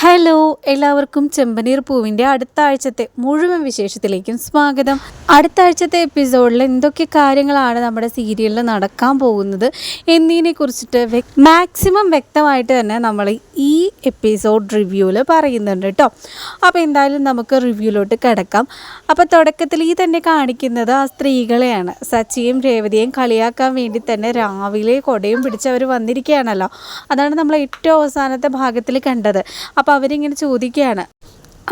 Hello എല്ലാവർക്കും ചെമ്പനീർ പൂവിന്റെ അടുത്ത ആഴ്ചത്തെ മുഴുവൻ വിശേഷത്തിലേക്കും സ്വാഗതം. അടുത്ത ആഴ്ചത്തെ എപ്പിസോഡിൽ എന്തൊക്കെ കാര്യങ്ങളാണ് നമ്മുടെ സീരിയലിൽ നടക്കാൻ പോകുന്നത് എന്നതിനെ കുറിച്ചിട്ട് മാക്സിമം വ്യക്തമായിട്ട് തന്നെ നമ്മൾ ഈ എപ്പിസോഡ് റിവ്യൂവിൽ പറയുന്നുണ്ട് കേട്ടോ. അപ്പോൾ എന്തായാലും നമുക്ക് റിവ്യൂലോട്ട് കിടക്കാം. അപ്പോൾ തുടക്കത്തിൽ ഈ തന്നെ കാണിക്കുന്നത് ആ സ്ത്രീകളെയാണ്. സച്ചിയും രേവതിയും കളിയാക്കാൻ വേണ്ടി തന്നെ രാവിലെ കൊടയും പിടിച്ച് അവർ വന്നിരിക്കുകയാണല്ലോ. അതാണ് നമ്മൾ ഏറ്റവും അവസാനത്തെ ഭാഗത്തിൽ കണ്ടത്. അപ്പോൾ അവരിങ്ങനെ ചോദിക്കുകയാണ്.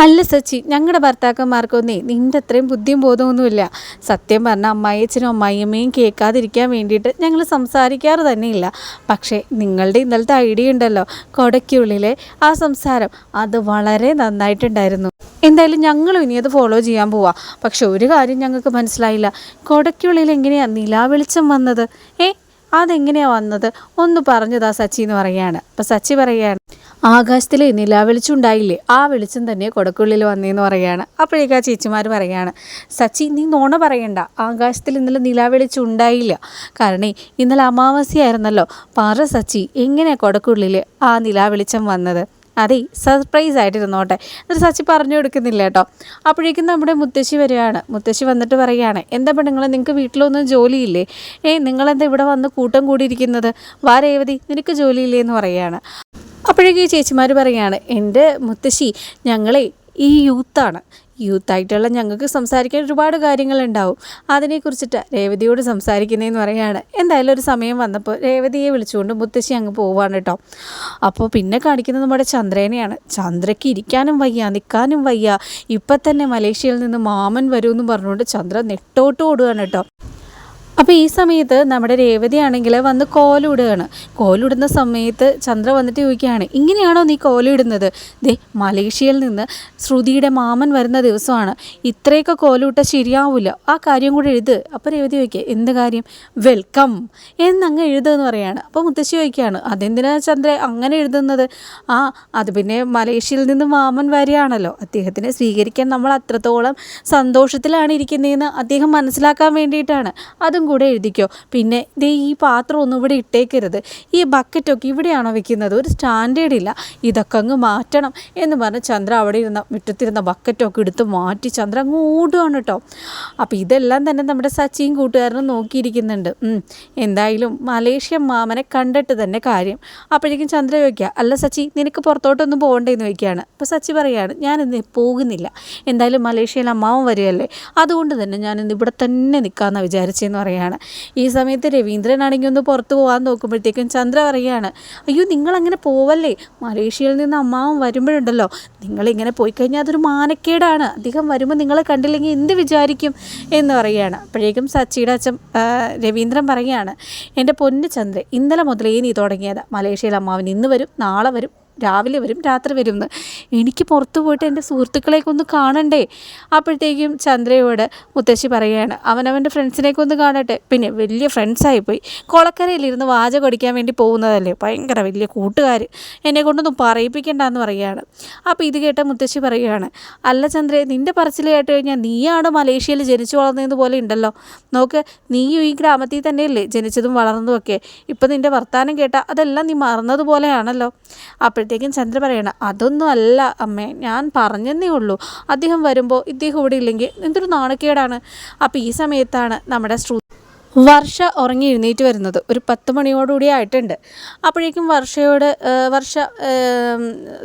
അല്ല സച്ചി ഞങ്ങളുടെ ഭർത്താക്കന്മാർക്കൊന്നേ നിന്റെ അത്രയും ബുദ്ധിയും ബോധമൊന്നുമില്ല. സത്യം പറഞ്ഞാൽ അമ്മായിയച്ഛനും അമ്മായിയമ്മയും കേൾക്കാതിരിക്കാൻ വേണ്ടിയിട്ട് ഞങ്ങൾ സംസാരിക്കാറ് തന്നെയില്ല. പക്ഷേ നിങ്ങളുടെ ഇന്നലത്തെ ഐഡിയ ഉണ്ടല്ലോ കൊടയ്ക്കുള്ളിലെ ആ സംസാരം. അത് വളരെ നന്നായിട്ടുണ്ടായിരുന്നു. എന്തായാലും ഞങ്ങളും ഇനി അത് ഫോളോ ചെയ്യാൻ പോവാ. പക്ഷെ ഒരു കാര്യം ഞങ്ങൾക്ക് മനസ്സിലായില്ല. കൊടയ്ക്കുള്ളിൽ എങ്ങനെയാണ് നിലാവെളിച്ചം വന്നത്? ഏ അതെങ്ങനെയാണ് വന്നത്? ഒന്ന് പറഞ്ഞതാ സച്ചി എന്ന് പറയുകയാണ്. അപ്പം സച്ചി പറയുകയാണ് ആകാശത്തിൽ നിലാവെളിച്ചം ഉണ്ടായില്ലേ ആ വെളിച്ചം തന്നെ കൊടക്കുള്ളിൽ വന്നേന്ന് പറയുകയാണ്. അപ്പോഴേക്കാ ചേച്ചിമാർ പറയുകയാണ് സച്ചി നീ നോണ പറയണ്ട. ആകാശത്തിൽ ഇന്നലെ നിലാവെളിച്ചം ഉണ്ടായില്ല കാരണം ഇന്നലെ അമാവാസ്യയായിരുന്നല്ലോ. പറ സച്ചി എങ്ങനെയാണ് കൊടക്കുള്ളിൽ ആ നിലാവെളിച്ചം വന്നത്? അതെ സർപ്രൈസ് ആയിട്ടിരുന്നോട്ടെ. എന്നിട്ട് സച്ചി പറഞ്ഞു കൊടുക്കുന്നില്ല കേട്ടോ. അപ്പോഴേക്കും നമ്മുടെ മുത്തശ്ശി വരികയാണ്. മുത്തശ്ശി വന്നിട്ട് പറയുകയാണ് എന്താ പെണ്ണുങ്ങൾ നിങ്ങൾക്ക് വീട്ടിലൊന്നും ജോലിയില്ലേ? ഏ നിങ്ങളെന്താ ഇവിടെ വന്ന് കൂട്ടം കൂടിയിരിക്കുന്നത്? വാ രേവതി നിനക്ക് ജോലിയില്ലേ? എന്ന് പറയുകയാണ്. അപ്പോഴേക്കും ഈ ചേച്ചിമാർ പറയുകയാണ് എന്റെ മുത്തശ്ശി ഞങ്ങളെ ഈ യൂത്താണ് യൂത്തായിട്ടുള്ള ഞങ്ങൾക്ക് സംസാരിക്കാൻ ഒരുപാട് കാര്യങ്ങളുണ്ടാവും. അതിനെക്കുറിച്ചിട്ട് രേവതിയോട് സംസാരിക്കുന്നതെന്ന് പറയുകയാണ്. എന്തായാലും ഒരു സമയം വന്നപ്പോൾ രേവതിയെ വിളിച്ചുകൊണ്ട് മുത്തശ്ശി അങ്ങ് പോവാണ് കേട്ടോ. അപ്പോൾ പിന്നെ കാണിക്കുന്നത് നമ്മുടെ ചന്ദ്രേനെയാണ്. ചന്ദ്രയ്ക്ക് ഇരിക്കാനും വയ്യ നിൽക്കാനും വയ്യ. ഇപ്പം തന്നെ മലേഷ്യയിൽ നിന്ന് മാമൻ വരുമെന്ന് പറഞ്ഞുകൊണ്ട് ചന്ദ്ര നെട്ടോട്ട് ഓടുകയാണ് കേട്ടോ. അപ്പോൾ ഈ സമയത്ത് നമ്മുടെ രേവതിയാണെങ്കിൽ വന്ന് കോലിടുകയാണ്. കോലിടുന്ന സമയത്ത് ചന്ദ്ര വന്നിട്ട് ചോദിക്കുകയാണ് ഇങ്ങനെയാണോ നീ കോലിടുന്നത്? ദേ മലേഷ്യയിൽ നിന്ന് ശ്രുതിയുടെ മാമൻ വരുന്ന ദിവസമാണ്. ഇത്രയൊക്കെ കോലിട്ട ശരിയാവില്ല ആ കാര്യം കൂടെ എഴുത്. അപ്പോൾ രേവതി ചോദിക്കുക എന്ത് കാര്യം? വെൽക്കം. എന്നങ്ങ് എഴുതുമെന്ന് പറയാണ്. അപ്പോൾ മുത്തശ്ശി ചോദിക്കുകയാണ് അതെന്തിനാ ചന്ദ്ര അങ്ങനെ എഴുതുന്നത്? ആ അത് പിന്നെ മലേഷ്യയിൽ നിന്ന് മാമൻ വരികയാണല്ലോ. അദ്ദേഹത്തിനെ സ്വീകരിക്കാൻ നമ്മൾ അത്രത്തോളം സന്തോഷത്തിലാണ് ഇരിക്കുന്നതെന്ന് അദ്ദേഹം മനസ്സിലാക്കാൻ വേണ്ടിയിട്ടാണ്. അതും കൂടെ എഴുതിക്കോ. പിന്നെ ദേ ഈ പാത്രം ഒന്നും ഇവിടെ ഇട്ടേക്കരുത്. ഈ ബക്കറ്റൊക്കെ ഇവിടെയാണോ വെക്കുന്നത്? ഒരു സ്റ്റാൻഡേർഡ് ഇല്ല. ഇതൊക്കെ അങ്ങ് മാറ്റണം എന്ന് പറഞ്ഞ് ചന്ദ്ര അവിടെ ഇരുന്ന മുറ്റത്തിരുന്ന ബക്കറ്റൊക്കെ എടുത്ത് മാറ്റി ചന്ദ്ര അങ്ങ് ഓടുകയാണ് കേട്ടോ അപ്പോൾ ഇതെല്ലാം തന്നെ നമ്മുടെ സച്ചിയും കൂട്ടുകാരനും നോക്കിയിരിക്കുന്നുണ്ട്. എന്തായാലും മലേഷ്യൻ മാമനെ കണ്ടിട്ട് തന്നെ കാര്യം. അപ്പോഴേക്കും ചന്ദ്ര ചോദിക്കുക അല്ല സച്ചി നിനക്ക് പുറത്തോട്ടൊന്നും പോകണ്ടേന്ന് ചോദിക്കുകയാണ്. അപ്പോൾ സച്ചി പറയുകയാണ് ഞാനിന്ന് പോകുന്നില്ല. എന്തായാലും മലേഷ്യയിൽ അമ്മാവൻ വരികയല്ലേ? അതുകൊണ്ട് തന്നെ ഞാനിന്ന് ഇവിടെ തന്നെ നിൽക്കാമെന്നാണ് വിചാരിച്ചതെന്ന് വിചാരിച്ചെന്ന് പറയുകയാണ്. ഈ സമയത്ത് രവീന്ദ്രനാണെങ്കിൽ ഒന്ന് പുറത്ത് പോകാൻ നോക്കുമ്പോഴത്തേക്കും ചന്ദ്ര പറയുകയാണ് അയ്യോ നിങ്ങളങ്ങനെ പോവല്ലേ? മലേഷ്യയിൽ നിന്ന് അമ്മാവും വരുമ്പോഴുണ്ടല്ലോ. നിങ്ങളിങ്ങനെ പോയി കഴിഞ്ഞാൽ അതൊരു മാനക്കേടാണ്. അധികം വരുമ്പോൾ നിങ്ങളെ കണ്ടില്ലെങ്കിൽ എന്ത് വിചാരിക്കും? എന്ന് പറയുകയാണ്. അപ്പോഴേക്കും സച്ചിയുടെ അച്ഛൻ രവീന്ദ്രൻ പറയുകയാണ് എന്റെ പൊന്നു ചന്ദ്ര ഇന്നലെ മുതലേ നീ തുടങ്ങിയത്. മലേഷ്യയിൽ അമ്മാവൻ ഇന്ന് വരും നാളെ വരും രാവിലെ വരും രാത്രി വരും എന്ന് എനിക്ക് പുറത്തു പോയിട്ട് എന്റെ സുഹൃത്തുക്കളെയൊക്കെ ഒന്ന് കാണണ്ടേ? അപ്പോഴത്തേക്കും ചന്ദ്രയോട് മുത്തശ്ശി പറയുകയാണ് അവനവന്റെ ഫ്രണ്ട്സിനെയൊക്കെ ഒന്ന് കാണട്ടെ. പിന്നെ വലിയ ഫ്രണ്ട്സായി പോയി കൊളക്കരയിലിരുന്ന് വാച കൊടിക്കാൻ വേണ്ടി പോകുന്നതല്ലേ? ഭയങ്കര വലിയ കൂട്ടുകാർ എന്നെ കൊണ്ടൊന്നും പറയിപ്പിക്കണ്ടെന്ന് പറയുകയാണ്. അപ്പോൾ ഇത് കേട്ട മുത്തശ്ശി പറയുകയാണ് അല്ല ചന്ദ്രയെ നിന്റെ പറച്ചിൽ കേട്ട് കഴിഞ്ഞാൽ നീയാണ് മലേഷ്യയിൽ ജനിച്ചു വളർന്നത് പോലെ ഉണ്ടല്ലോ. നോക്ക് നീയും ഈ ഗ്രാമത്തിൽ തന്നെയല്ലേ ജനിച്ചതും വളർന്നതും ഒക്കെ ഇപ്പം നിന്റെ വർത്തമാനം കേട്ടാൽ അതെല്ലാം നീ മറന്നതുപോലെയാണല്ലോ അപ്പോൾ അപ്പോഴത്തേക്കും ചന്ദ്ര പറയണം അതൊന്നും അല്ല അമ്മേ ഞാൻ പറഞ്ഞതേ ഉള്ളൂ. അദ്ദേഹം വരുമ്പോൾ ഇദ്ദേഹം ഇവിടെ ഇല്ലെങ്കിൽ എന്തൊരു നാണക്കേടാണ്. അപ്പോൾ ഈ സമയത്താണ് നമ്മുടെ ശ്രു വർഷ ഉറങ്ങി എഴുന്നേറ്റ് വരുന്നത്. ഒരു പത്ത് മണിയോടുകൂടി ആയിട്ടുണ്ട്. അപ്പോഴേക്കും വർഷയോട് വർഷ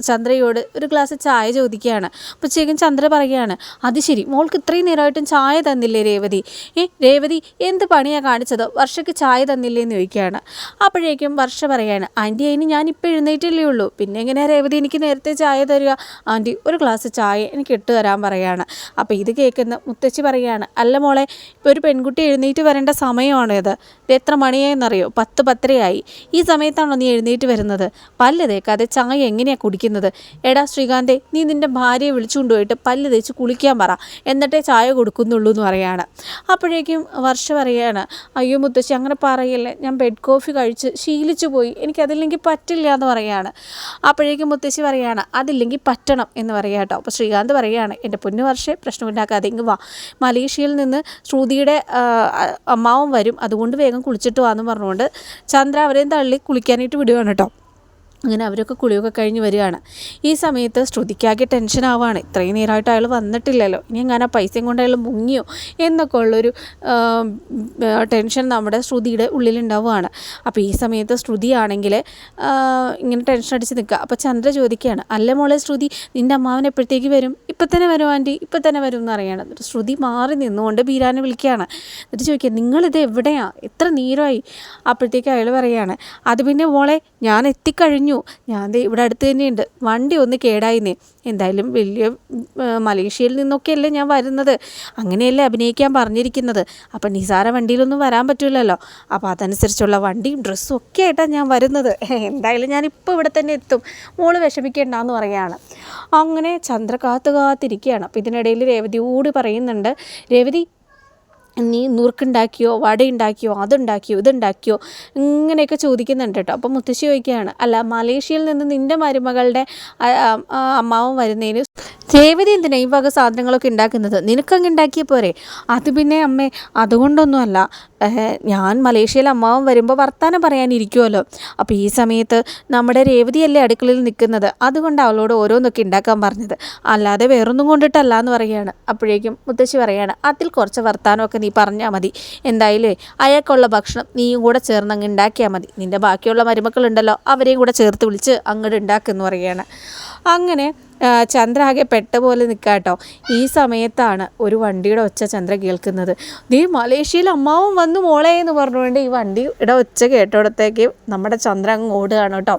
ചന്ദ്രയോട് ഒരു ഗ്ലാസ് ചായ ചോദിക്കുകയാണ്. അപ്പോഴത്തേക്കും ചന്ദ്ര പറയുകയാണ് അത് ശരി മോൾക്ക് ഇത്രയും നേരമായിട്ടും ചായ തന്നില്ലേ രേവതി? ഏ രേവതി എന്ത് പണിയാണ് കാണിച്ചത്? വർഷയ്ക്ക് ചായ തന്നില്ലേ? എന്ന് ചോദിക്കുകയാണ്. അപ്പോഴേക്കും വർഷ പറയുകയാണ് ആന്റി അതിന് ഞാൻ ഇപ്പോൾ എഴുന്നേറ്റല്ലേ ഉള്ളൂ. പിന്നെ എങ്ങനെയാണ് രേവതി എനിക്ക് നേരത്തെ ചായ തരിക? ആന്റി ഒരു ഗ്ലാസ് ചായ എനിക്ക് ഇട്ട് തരാൻ പറയുകയാണ് അപ്പോൾ ഇത് കേൾക്കുന്ന മുത്തച്ഛി പറയുകയാണ് അല്ല മോളെ ഇപ്പോൾ ഒരു പെൺകുട്ടി എഴുന്നേറ്റ് വരേണ്ട സമയം സമയമാണോ ഇത് ഇത് എത്ര മണിയായെന്നറിയോ? പത്ത് പത്തരയായി. ഈ സമയത്താണോ നീ എഴുന്നേറ്റ് വരുന്നത്? പല്ല് തേക്കാതെ ചായ എങ്ങനെയാണ് കുടിക്കുന്നത്? എടാ ശ്രീകാന്തെ നീ നിന്റെ ഭാര്യയെ വിളിച്ചുകൊണ്ട് പോയിട്ട് പല്ല് തേച്ച് കുളിക്കാൻ പറ. എന്നിട്ടേ ചായ കൊടുക്കുന്നുള്ളൂ എന്ന് പറയാണ്. അപ്പോഴേക്കും വർഷ പറയാണ് അയ്യോ മുത്തശ്ശി അങ്ങനെ പറയല്ലേ. ഞാൻ ബെഡ് കോഫി കഴിച്ച് ശീലിച്ചു പോയി. എനിക്കതില്ലെങ്കിൽ പറ്റില്ല എന്ന് പറയാണ്. അപ്പോഴേക്കും മുത്തശ്ശി പറയാണ് അതില്ലെങ്കിൽ പറ്റണം എന്ന് പറയാം കേട്ടോ അപ്പോൾ ശ്രീകാന്ത് പറയുകയാണ് എന്റെ പൊന്നു വർഷേ പ്രശ്നമുണ്ടാക്കാതെ ഇങ്ങ് വാ. മലേഷ്യയിൽ നിന്ന് ശ്രുതിയുടെ അമ്മാവും വരും. അതുകൊണ്ട് വേഗം കുളിച്ചിട്ട് വാന്ന് പറഞ്ഞുകൊണ്ട് ചന്ദ്ര അവരെയും തള്ളി കുളിക്കാനായിട്ട് വിടുകയാണ് കേട്ടോ. അങ്ങനെ അവരൊക്കെ കുളിയൊക്കെ കഴിഞ്ഞ് വരികയാണ്. ഈ സമയത്ത് ശ്രുതിക്കാകെ ടെൻഷൻ ആവാണ്. ഇത്രയും നേരമായിട്ട് അയാൾ വന്നിട്ടില്ലല്ലോ. ഇനി എങ്ങനെ പൈസയും കൊണ്ട് അയാൾ മുങ്ങിയോ എന്നൊക്കെ ഉള്ളൊരു ടെൻഷൻ നമ്മുടെ ശ്രുതിയുടെ ഉള്ളിലുണ്ടാവുകയാണ്. അപ്പോൾ ഈ സമയത്ത് ശ്രുതിയാണെങ്കിൽ ഇങ്ങനെ ടെൻഷൻ അടിച്ച് നിൽക്കുക. അപ്പോൾ ചന്ദ്ര ചോദിക്കുകയാണ് അല്ല മോളെ ശ്രുതി നിന്റെ അമ്മാവൻ എപ്പോഴത്തേക്ക് വരും? ഇപ്പം തന്നെ വരും ആന്റി ഇപ്പം തന്നെ വരും എന്ന് അറിയണം എന്നിട്ട് ശ്രുതി മാറി നിന്നുകൊണ്ട് ബീരാനെ വിളിക്കുകയാണ്. എന്നിട്ട് ചോദിക്കുക നിങ്ങളിത് എവിടെയാണ് എത്ര നേരമായി? അപ്പോഴത്തേക്ക് അയാൾ പറയുകയാണ് അത് പിന്നെ മോളെ ഞാൻ എത്തിക്കഴിഞ്ഞു. ഞാൻ ദേ ഇവിടെ അടുത്ത് തന്നെയുണ്ട്. വണ്ടി ഒന്ന് കേടായിന്നേ. എന്തായാലും വലിയ മലേഷ്യയിൽ നിന്നൊക്കെയല്ലേ ഞാൻ വരുന്നത്. അങ്ങനെയല്ലേ അഭിനയിക്കാൻ പറഞ്ഞിരിക്കുന്നത്. അപ്പം നിസാര വണ്ടിയിലൊന്നും വരാൻ പറ്റില്ലല്ലോ അപ്പോൾ അതനുസരിച്ചുള്ള വണ്ടിയും ഡ്രസ്സും ഒക്കെ ആയിട്ടാണ് ഞാൻ വരുന്നത്. എന്തായാലും ഞാൻ ഇപ്പോൾ ഇവിടെ തന്നെ എത്തും. മോൾ വിഷമിക്കേണ്ടെന്ന് പറയുകയാണ്. അങ്ങനെ ചന്ദ്ര കാത്തു കാത്തിരിക്കുകയാണ്. അപ്പോൾ ഇതിനിടയിൽ രേവതിയോട് പറയുന്നുണ്ട്. രേവതി നീ നുറുക്കുണ്ടാക്കിയോ വടയുണ്ടാക്കിയോ അതുണ്ടാക്കിയോ ഇതുണ്ടാക്കിയോ ഇങ്ങനെയൊക്കെ ചോദിക്കുന്നുണ്ട് കേട്ടോ. അപ്പോൾ മുത്തശ്ശി ചോദിക്കുകയാണ് അല്ല മലേഷ്യയിൽ നിന്ന് നിന്റെ മരുമകളുടെ അമ്മാവൻ വരുന്നതിന് രേവതി എന്തിനാ ഈ വക സാധനങ്ങളൊക്കെ ഉണ്ടാക്കുന്നത്? നിനക്കങ്ങ് ഉണ്ടാക്കിയ പോരെ. അത് പിന്നെ അമ്മേ അതുകൊണ്ടൊന്നുമല്ല. ഞാൻ മലേഷ്യയിൽ അമ്മാവൻ വരുമ്പോൾ വർത്തമാനം പറയാനിരിക്കുമല്ലോ അപ്പോൾ ഈ സമയത്ത് നമ്മുടെ രേവതിയല്ലേ അടുക്കളയിൽ നിൽക്കുന്നത്? അതുകൊണ്ട് അവളോട് ഓരോന്നൊക്കെ ഉണ്ടാക്കാൻ പറഞ്ഞത്. അല്ലാതെ വേറൊന്നും കൊണ്ടിട്ടല്ല എന്ന് പറയുകയാണ്. അപ്പോഴേക്കും മുത്തശ്ശി പറയുകയാണ് അതിൽ കുറച്ച് വർത്തമാനമൊക്കെ നീ പറഞ്ഞാൽ മതി. എന്തായാലും അയാൾക്കുള്ള ഭക്ഷണം നീയും കൂടെ ചേർന്ന് അങ്ങ് ഉണ്ടാക്കിയാൽ മതി. നിന്റെ ബാക്കിയുള്ള മരുമക്കളുണ്ടല്ലോ അവരെയും കൂടെ ചേർത്ത് വിളിച്ച് അങ്ങോട്ട് ഉണ്ടാക്കുമെന്ന് പറയുകയാണ് അങ്ങനെ ചന്ദ്ര ആകെ പെട്ട പോലെ നിൽക്കാട്ടോ ഈ സമയത്താണ് ഒരു വണ്ടിയുടെ ഒച്ച ചന്ദ്ര കേൾക്കുന്നത്. നീ മലേഷ്യയിൽ അമ്മാവും വന്നു മോളെ എന്ന് പറഞ്ഞുകൊണ്ട് ഈ വണ്ടിയുടെ ഒച്ച കേട്ടോടത്തേക്ക് നമ്മുടെ ചന്ദ്ര അങ്ങ് ഓടുകയാണ് കേട്ടോ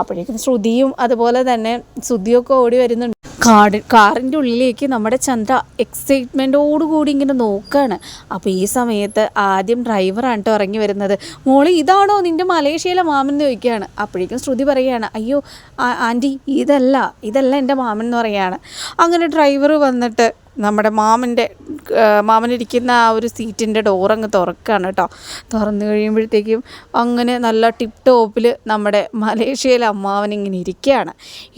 അപ്പോഴേക്കും ശ്രുതിയും അതുപോലെ തന്നെ ശ്രുതിയൊക്കെ ഓടി വരുന്നുണ്ട്. കാട് കാറിന്റെ ഉള്ളിലേക്ക് നമ്മുടെ ചന്ദ്ര എക്സൈറ്റ്മെന്റോടുകൂടി ഇങ്ങനെ നോക്കുകയാണ് അപ്പോൾ ഈ സമയത്ത് ആദ്യം ഡ്രൈവറാണ് കേട്ടോ ഇറങ്ങി വരുന്നത്. മോളെ ഇതാണോ നിന്റെ മലേഷ്യയിലെ മാമൻ എന്ന് ചോദിക്കുകയാണ്. അപ്പോഴേക്കും ശ്രുതി പറയുകയാണ് അയ്യോ ആന്റി ഇതല്ല ഇതല്ല എന്റെ മാമൻ എന്ന് പറയുകയാണ്. അങ്ങനെ ഡ്രൈവർ വന്നിട്ട് നമ്മുടെ മാമന്റെ മാമനിരിക്കുന്ന ആ ഒരു സീറ്റിന്റെ ഡോറങ്ങ് തുറക്കുകയാണ് കേട്ടോ. തുറന്നു കഴിയുമ്പോഴത്തേക്കും അങ്ങനെ നല്ല ടിപ്പ് ടോപ്പിൽ നമ്മുടെ മലേഷ്യയിലെ അമ്മാവൻ ഇങ്ങനെ ഇരിക്കുകയാണ്.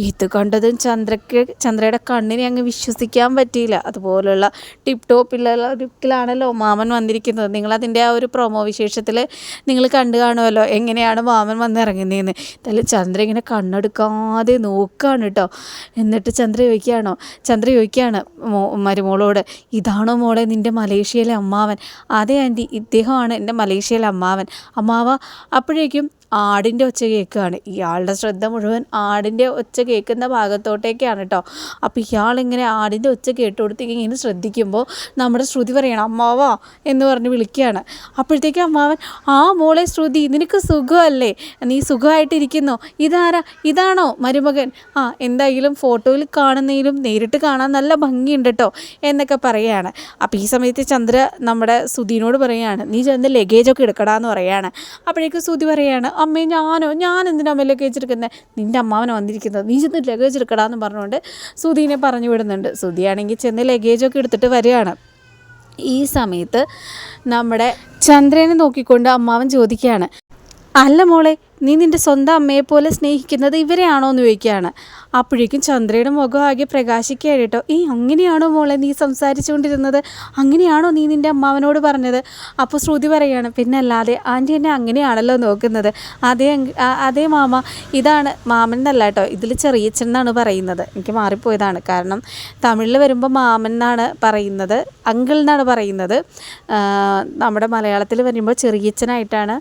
ഇത് കണ്ടതും ചന്ദ്രക്ക് ചന്ദ്രയുടെ കണ്ണിനെ അങ്ങ് വിശ്വസിക്കാൻ പറ്റിയില്ല. അതുപോലുള്ള ടിപ്പ് ടോപ്പിലുള്ള ലുക്കിലാണല്ലോ മാമൻ വന്നിരിക്കുന്നത്. നിങ്ങളതിന്റെ ആ ഒരു പ്രൊമോ വിശേഷത്തിൽ നിങ്ങൾ കണ്ടു കാണുമല്ലോ എങ്ങനെയാണ് മാമൻ വന്നിറങ്ങുന്നതെന്ന് എന്തായാലും ചന്ദ്ര ഇങ്ങനെ കണ്ണെടുക്കാതെ നോക്കുകയാണ് കേട്ടോ. എന്നിട്ട് ചന്ദ്ര ചോദിക്കുകയാണോ? ചന്ദ്ര ചോദിക്കുകയാണ് മരുമോളോട് ഇതാണോ മോളെ നിന്റെ മലേഷ്യയിലെ അമ്മാവൻ? അതെ ആന്റി ഇദ്ദേഹമാണ് എന്റെ മലേഷ്യയിലെ അമ്മാവൻ. അമ്മാവ അപ്പോഴേക്കും ആടിന്റെ ഒച്ച കേൾക്കുകയാണ്. ഇയാളുടെ ശ്രദ്ധ മുഴുവൻ ആടിന്റെ ഒച്ച കേൾക്കുന്ന ഭാഗത്തോട്ടേക്കാണ് കേട്ടോ അപ്പോൾ ഇയാളിങ്ങനെ ആടിന്റെ ഒച്ച കേട്ടുകൊടുത്തേക്ക് ഇങ്ങനെ ശ്രദ്ധിക്കുമ്പോൾ നമ്മുടെ ശ്രുതി പറയണം അമ്മാവാ എന്ന് പറഞ്ഞ് വിളിക്കുകയാണ്. അപ്പോഴത്തേക്കും അമ്മാവൻ ആ മോളെ ശ്രുതി നിനക്ക് സുഖമല്ലേ? നീ സുഖമായിട്ടിരിക്കുന്നോ? ഇതാരാ? ഇതാണോ മരുമകൻ? ആ എന്തായാലും ഫോട്ടോയിൽ കാണുന്നതിലും നേരിട്ട് കാണാൻ നല്ല ഭംഗിയുണ്ട് കേട്ടോ എന്നൊക്കെ പറയുകയാണ്. അപ്പോൾ ഈ സമയത്ത് ചന്ദ്ര നമ്മുടെ സുധീനോട് പറയുകയാണ് നീ ചെന്ന് ലഗേജൊക്കെ എടുക്കടാന്ന് പറയുകയാണ്. അപ്പോഴേക്കും സുധി പറയുകയാണ് അമ്മേ ഞാനോ ഞാൻ എന്തിനാ ലഗേജ് എടുക്കുന്നത് നിന്റെ അമ്മാവനെ വന്നിരിക്കുന്നത്. നീ ചെന്ന് ലഗേജ് എടുക്കടാന്ന് പറഞ്ഞുകൊണ്ട് സുധീനെ പറഞ്ഞു വിടുന്നുണ്ട്. സുധിയാണെങ്കിൽ ചെന്ന് ലഗേജൊക്കെ എടുത്തിട്ട് വരികയാണ്. ഈ സമയത്ത് നമ്മുടെ ചന്ദ്രനെ നോക്കിക്കൊണ്ട് അമ്മാവൻ ചോദിക്കുകയാണ് അല്ല മോളെ നീ നിന്റെ സ്വന്തം അമ്മയെപ്പോലെ സ്നേഹിക്കുന്നത് ഇവരെയാണോ എന്ന് ചോദിക്കുകയാണ്. അപ്പോഴേക്കും ചന്ദ്രയുടെ മുഖം ആകെ പ്രകാശിക്കുകയാണ് കേട്ടോ. ഈ അങ്ങനെയാണോ മോളെ നീ സംസാരിച്ചുകൊണ്ടിരുന്നത്? അങ്ങനെയാണോ നീ നിന്റെ അമ്മാവനോട് പറഞ്ഞത്? അപ്പോൾ ശ്രുതി പറയാണ് പിന്നെ അല്ലാതെ ആന്റി എന്നെ അങ്ങനെയാണല്ലോ നോക്കുന്നത്. അതേ അതേ മാമ ഇതാണ് മാമൻ എന്നല്ല കേട്ടോ ഇതിൽ ചെറിയച്ഛൻ എന്നാണ് പറയുന്നത്. എനിക്ക് മാറിപ്പോയതാണ്. കാരണം തമിഴിൽ വരുമ്പോൾ മാമൻ എന്നാണ് പറയുന്നത് അങ്കിൾ എന്നാണ് പറയുന്നത്. നമ്മുടെ മലയാളത്തിൽ വരുമ്പോൾ ചെറിയച്ഛനായിട്ടാണ്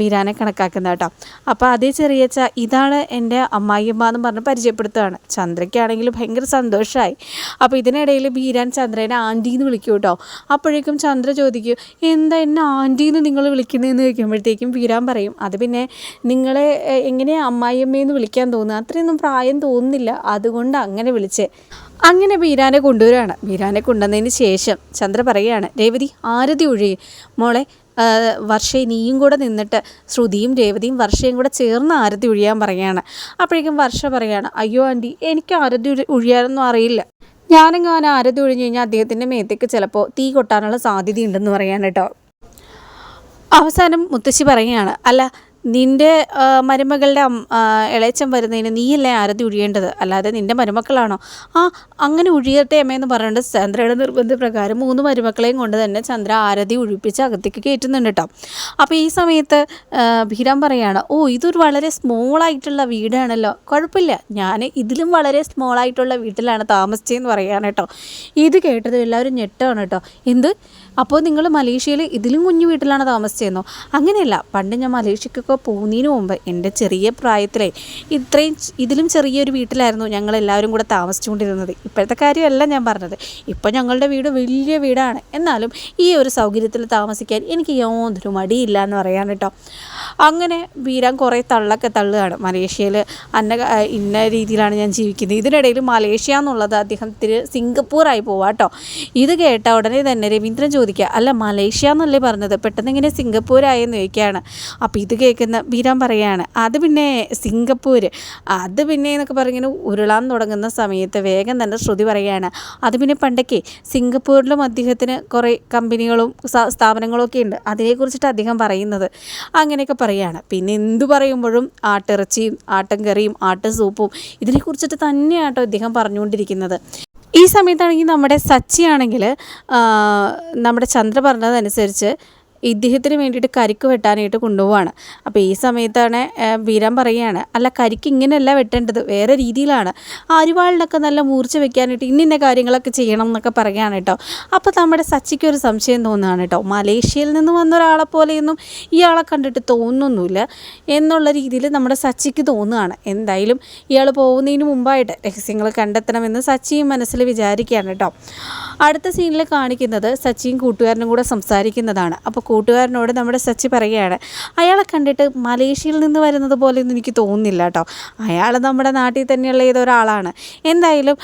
ബിരാനെ കണക്കാക്കുന്നത് കേട്ടോ. അപ്പോൾ അതേ ചെറിയച്ച ഇതാണ് എന്റെ അമ്മായിയമ്മ എന്ന് പറഞ്ഞ് പരിചയപ്പെടുത്തുകയാണ്. ചന്ദ്രയ്ക്കാണെങ്കിൽ ഭയങ്കര സന്തോഷമായി അപ്പോൾ ഇതിനിടയിൽ ബീരാൻ ചന്ദ്രനെ ആന്റി എന്ന് വിളിക്കും കേട്ടോ. അപ്പോഴേക്കും ചന്ദ്ര ചോദിക്കും എന്താ എന്നെ ആന്റി എന്ന് നിങ്ങൾ വിളിക്കുന്നതെന്ന് ചോദിക്കുമ്പോഴത്തേക്കും ബീരാൻ പറയും അത് പിന്നെ നിങ്ങളെ എങ്ങനെയാണ് എങ്ങനെയാ അമ്മായിയമ്മയെന്ന് വിളിക്കാൻ തോന്നുക അത്രയൊന്നും പ്രായം തോന്നുന്നില്ല അതുകൊണ്ട് അങ്ങനെ വിളിച്ചേ. അങ്ങനെ ബീരാനെ കൊണ്ടുവരികയാണ് ബീരാനെ കൊണ്ടുവന്നതിന് ശേഷം ചന്ദ്ര പറയുകയാണ് രേവതി ആരതി ഒഴിയെ മോളെ വർഷയെ നീയും കൂടെ നിന്നിട്ട് ശ്രുതിയും രേവതിയും വർഷയും കൂടെ ചേർന്ന് ആരതി ഒഴിയാൻ പറയുകയാണ്. അപ്പോഴേക്കും വർഷ പറയുകയാണ് അയ്യോ ആന്റി എനിക്ക് ആരതി ഒഴി- ഒഴിയാനൊന്നും അറിയില്ല. ഞാനെങ്ങാനും ആരതി ഒഴിഞ്ഞു കഴിഞ്ഞാൽ അദ്ദേഹത്തിന്റെ മേത്തേക്ക് ചിലപ്പോൾ തീ കൊട്ടാനുള്ള സാധ്യതയുണ്ടെന്ന് പറയാൻ കേട്ടോ. അവസാനം മുത്തശ്ശി പറയുകയാണ് അല്ല നിന്റെ ആ, മരുമകളുടെ ഇളയച്ചൻ വരുന്നതിന് നീയല്ലേ ആരതി ഒഴിയേണ്ടത് അല്ലാതെ നിന്റെ മരുമക്കളാണോ? ആ അങ്ങനെ ഒഴിയട്ടെ അമ്മയെന്ന് പറഞ്ഞിട്ട് ചന്ദ്രയുടെ നിർബന്ധപ്രകാരം മൂന്ന് മരുമക്കളെയും കൊണ്ട് തന്നെ ചന്ദ്ര ആരതി ഒഴിപ്പിച്ച് അകത്തേക്ക് കയറ്റുന്നുണ്ട് കേട്ടോ അപ്പോൾ ഈ സമയത്ത് ഭീരാൻ പറയാണ് ഓ ഇതൊരു വളരെ സ്മോൾ ആയിട്ടുള്ള വീടാണല്ലോ. കുഴപ്പമില്ല. ഞാൻ ഇതിലും വളരെ സ്മോൾ ആയിട്ടുള്ള വീട്ടിലാണ് താമസിച്ചതെന്ന് പറയുകയാണ് കേട്ടോ ഇത് കേട്ടത് എല്ലാവരും ഞെട്ടാണ് കേട്ടോ എന്ത്? അപ്പോൾ നിങ്ങൾ മലേഷ്യയിൽ ഇതിലും കുഞ്ഞു വീട്ടിലാണ് താമസിച്ചതെന്നോ അങ്ങനെയല്ല. പണ്ട് ഞാൻ മലേഷ്യക്കൊക്കെ പോകുന്നതിന് മുമ്പ് എന്റെ ചെറിയ പ്രായത്തിലെ ഇത്രയും ഇതിലും ചെറിയൊരു വീട്ടിലായിരുന്നു ഞങ്ങൾ എല്ലാവരും കൂടെ താമസിച്ചുകൊണ്ടിരുന്നത്. ഇപ്പോഴത്തെ കാര്യമല്ല ഞാൻ പറഞ്ഞത്. ഇപ്പോൾ ഞങ്ങളുടെ വീട് വലിയ വീടാണ്. എന്നാലും ഈ ഒരു സൗകര്യത്തിൽ താമസിക്കാൻ എനിക്ക് യാതൊരു മടിയില്ല എന്ന് പറയാൻ കേട്ടോ. അങ്ങനെ വീരാൻ കുറേ തള്ളൊക്കെ തള്ളുകയാണ്. മലേഷ്യയിൽ അന്ന ഇന്ന രീതിയിലാണ് ഞാൻ ജീവിക്കുന്നത്. ഇതിനിടയിൽ മലേഷ്യ എന്നുള്ളത് അദ്ദേഹത്തിന് സിംഗപ്പൂറായി പോവാം കേട്ടോ. ഇത് കേട്ട ഉടനെ തന്നെ രവീന്ദ്രൻ ചോദിക്കുക അല്ല മലേഷ്യ എന്നല്ലേ പറഞ്ഞത്? പെട്ടെന്ന് ഇങ്ങനെ സിംഗപ്പൂരായെന്ന് ചോദിക്കുകയാണ്. അപ്പോൾ ഇത് കേൾക്കുന്ന വീരാൻ പറയുകയാണ്. അത് പിന്നെ സിംഗപ്പൂർ അത് പിന്നെ എന്നൊക്കെ പറഞ്ഞിങ്ങനെ ഉരുളാൻ തുടങ്ങുന്ന സമയത്ത് വേഗം തന്നെ ശ്രുതി പറയുകയാണ്. അത് പിന്നെ പണ്ടൊക്കെ സിംഗപ്പൂരിലും അദ്ദേഹത്തിന് കുറേ കമ്പനികളും സ്ഥാപനങ്ങളും ഒക്കെ ഉണ്ട്. അതിനെക്കുറിച്ചിട്ട് അദ്ദേഹം പറയുന്നത്. അങ്ങനെയൊക്കെ പറയുകയാണ്. പിന്നെ എന്തു പറയുമ്പോഴും ആട്ടിറച്ചിയും ആട്ടൻ കറിയും ആട്ടൻ സൂപ്പും ഇതിനെക്കുറിച്ചിട്ട് തന്നെയാട്ടോ അദ്ദേഹം പറഞ്ഞുകൊണ്ടിരിക്കുന്നത്. ഈ സമയത്താണെങ്കിൽ നമ്മുടെ സച്ചി ആണെങ്കിൽ നമ്മുടെ ചന്ദ്ര പറഞ്ഞതനുസരിച്ച് ഇദ്ദേഹത്തിന് വേണ്ടിയിട്ട് കരിക്ക് വെട്ടാനായിട്ട് കൊണ്ടുപോവാണ്. അപ്പോൾ ഈ സമയത്താണ് വീരാൻ പറയുകയാണ് അല്ല കരിക്ക് ഇങ്ങനെയല്ല വെട്ടേണ്ടത് വേറെ രീതിയിലാണ്. അരിവാളിനൊക്കെ നല്ല മൂർച്ച വെക്കാനായിട്ട് ഇന്നിന്ന കാര്യങ്ങളൊക്കെ ചെയ്യണം എന്നൊക്കെ പറയുകയാണ് കേട്ടോ. അപ്പോൾ നമ്മുടെ സച്ചിക്ക് ഒരു സംശയം തോന്നുകയാണ് കേട്ടോ. മലേഷ്യയിൽ നിന്ന് വന്ന ഒരാളെ പോലെയൊന്നും ഇയാളെ കണ്ടിട്ട് തോന്നുന്നില്ല എന്നുള്ള രീതിയിൽ നമ്മുടെ സച്ചിക്ക് തോന്നുകയാണ്. എന്തായാലും ഇയാൾ പോകുന്നതിന് മുമ്പായിട്ട് രഹസ്യങ്ങൾ കണ്ടെത്തണമെന്ന് സച്ചിയും മനസ്സിൽ വിചാരിക്കുകയാണ് കേട്ടോ. അടുത്ത സീനിൽ കാണിക്കുന്നത് സച്ചിയും കൂട്ടുകാരനും കൂടെ സംസാരിക്കുന്നതാണ്. അപ്പോൾ കൂട്ടുകാരനോട് നമ്മുടെ സച്ചി പറയുകയാണ് അയാളെ കണ്ടിട്ട് മലേഷ്യയിൽ നിന്ന് വരുന്നത് പോലെ ഒന്നും എനിക്ക് തോന്നുന്നില്ല കേട്ടോ. അയാൾ നമ്മുടെ നാട്ടിൽ തന്നെയുള്ള ഏതൊരാളാണ്. എന്തായാലും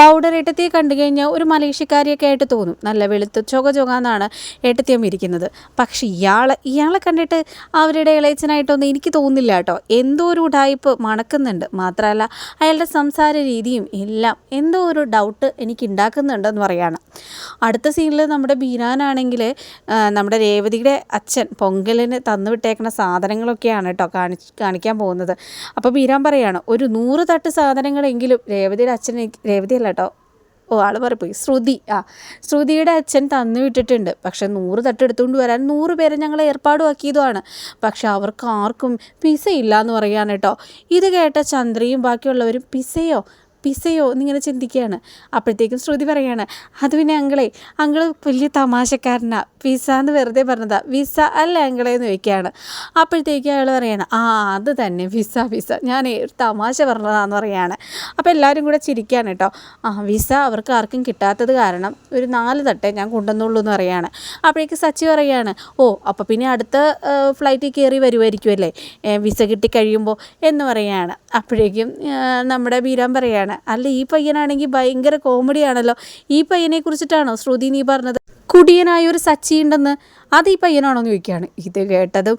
പൗഡർ ഏട്ടത്തിയെ കണ്ടു കഴിഞ്ഞാൽ ഒരു മലേഷ്യക്കാരിയൊക്കെ ആയിട്ട് തോന്നും. നല്ല വെളുത്ത് ചുക ചുകാന്നാണ് ഏട്ടത്തിയം ഇരിക്കുന്നത്. പക്ഷേ ഇയാൾ ഇയാളെ കണ്ടിട്ട് അവരുടെ ഇളയച്ചനായിട്ടൊന്നും എനിക്ക് തോന്നുന്നില്ല കേട്ടോ. എന്തോ ഒരു ഉടായ്പ് മണക്കുന്നുണ്ട്. മാത്രമല്ല അയാളുടെ സംസാര രീതിയും എല്ലാം എന്തോ ഒരു ഡൗട്ട് എനിക്ക് ഉണ്ടാക്കുന്നുണ്ടെന്ന് പറയാണ്. അടുത്ത സീനിൽ നമ്മുടെ ബീരാനാണെങ്കിൽ നമ്മുടെ രേവതിയുടെ അച്ഛൻ പൊങ്കലിന് തന്നു വിട്ടേക്കുന്ന സാധനങ്ങളൊക്കെയാണ് കേട്ടോ കാണി കാണിക്കാൻ പോകുന്നത്. അപ്പോൾ ബീരാൻ പറയാണ് ഒരു നൂറ് തട്ട് സാധനങ്ങളെങ്കിലും രേവതിയുടെ അച്ഛൻ രേവതിയല്ല കേട്ടോ ഓ ആൾ പറയപ്പോയി ശ്രുതി ആ ശ്രുതിയുടെ അച്ഛൻ തന്നു വിട്ടിട്ടുണ്ട്. പക്ഷെ നൂറ് തട്ടെടുത്തുകൊണ്ട് വരാൻ നൂറ് പേരെ ഞങ്ങൾ ഏർപ്പാടുമാക്കിയതുമാണ് പക്ഷെ അവർക്ക് ആർക്കും പിസ ഇല്ല എന്ന് പറയാണ് കേട്ടോ ഇത് കേട്ട ചന്ദ്രയും ബാക്കിയുള്ളവരും പിസയോ? പിസയോ എന്നിങ്ങനെ ചിന്തിക്കുകയാണ്. അപ്പോഴത്തേക്കും ശ്രുതി പറയാണ് അത് പിന്നെ അങ്കിളെ അങ്കിൾ വലിയ തമാശക്കാരനാ. പിസ എന്ന് വെറുതെ പറഞ്ഞതാ. വിസ അല്ല അങ്കിളെ എന്ന് ചോദിക്കുകയാണ്. അപ്പോഴത്തേക്കും അയാൾ പറയാണ് ആ അത് തന്നെ. Visa visa. ഞാൻ ഒരു തമാശ പറഞ്ഞതാന്ന് പറയാണ്. അപ്പോൾ എല്ലാവരും കൂടെ ചിരിക്കുകയാണ് കേട്ടോ. ആ വിസ അവർക്ക് ആർക്കും കിട്ടാത്തത് കാരണം ഒരു നാല് തട്ടേ ഞാൻ കൊണ്ടുവന്നുള്ളൂ എന്ന് പറയാണ്. അപ്പോഴേക്ക് സച്ചി പറയാണ് ഓ അപ്പോൾ പിന്നെ അടുത്ത ഫ്ലൈറ്റിൽ കയറി വരുമായിരിക്കുമല്ലേ വിസ കിട്ടി കഴിയുമ്പോൾ എന്ന് പറയാണ്. അപ്പോഴേക്കും നമ്മുടെ ബീരാൻ പറയാണ് അല്ല ഈ പയ്യനാണെങ്കിൽ ഭയങ്കര കോമഡിയാണല്ലോ. ഈ പയ്യനെ കുറിച്ചിട്ടാണോ ശ്രുതി നീ പറഞ്ഞത്? കുടിയനായ ഒരു സച്ചി ഉണ്ടെന്ന് അത് ഈ പയ്യനാണോ എന്ന് ചോദിക്കുകയാണ്. ഇത് കേട്ടതും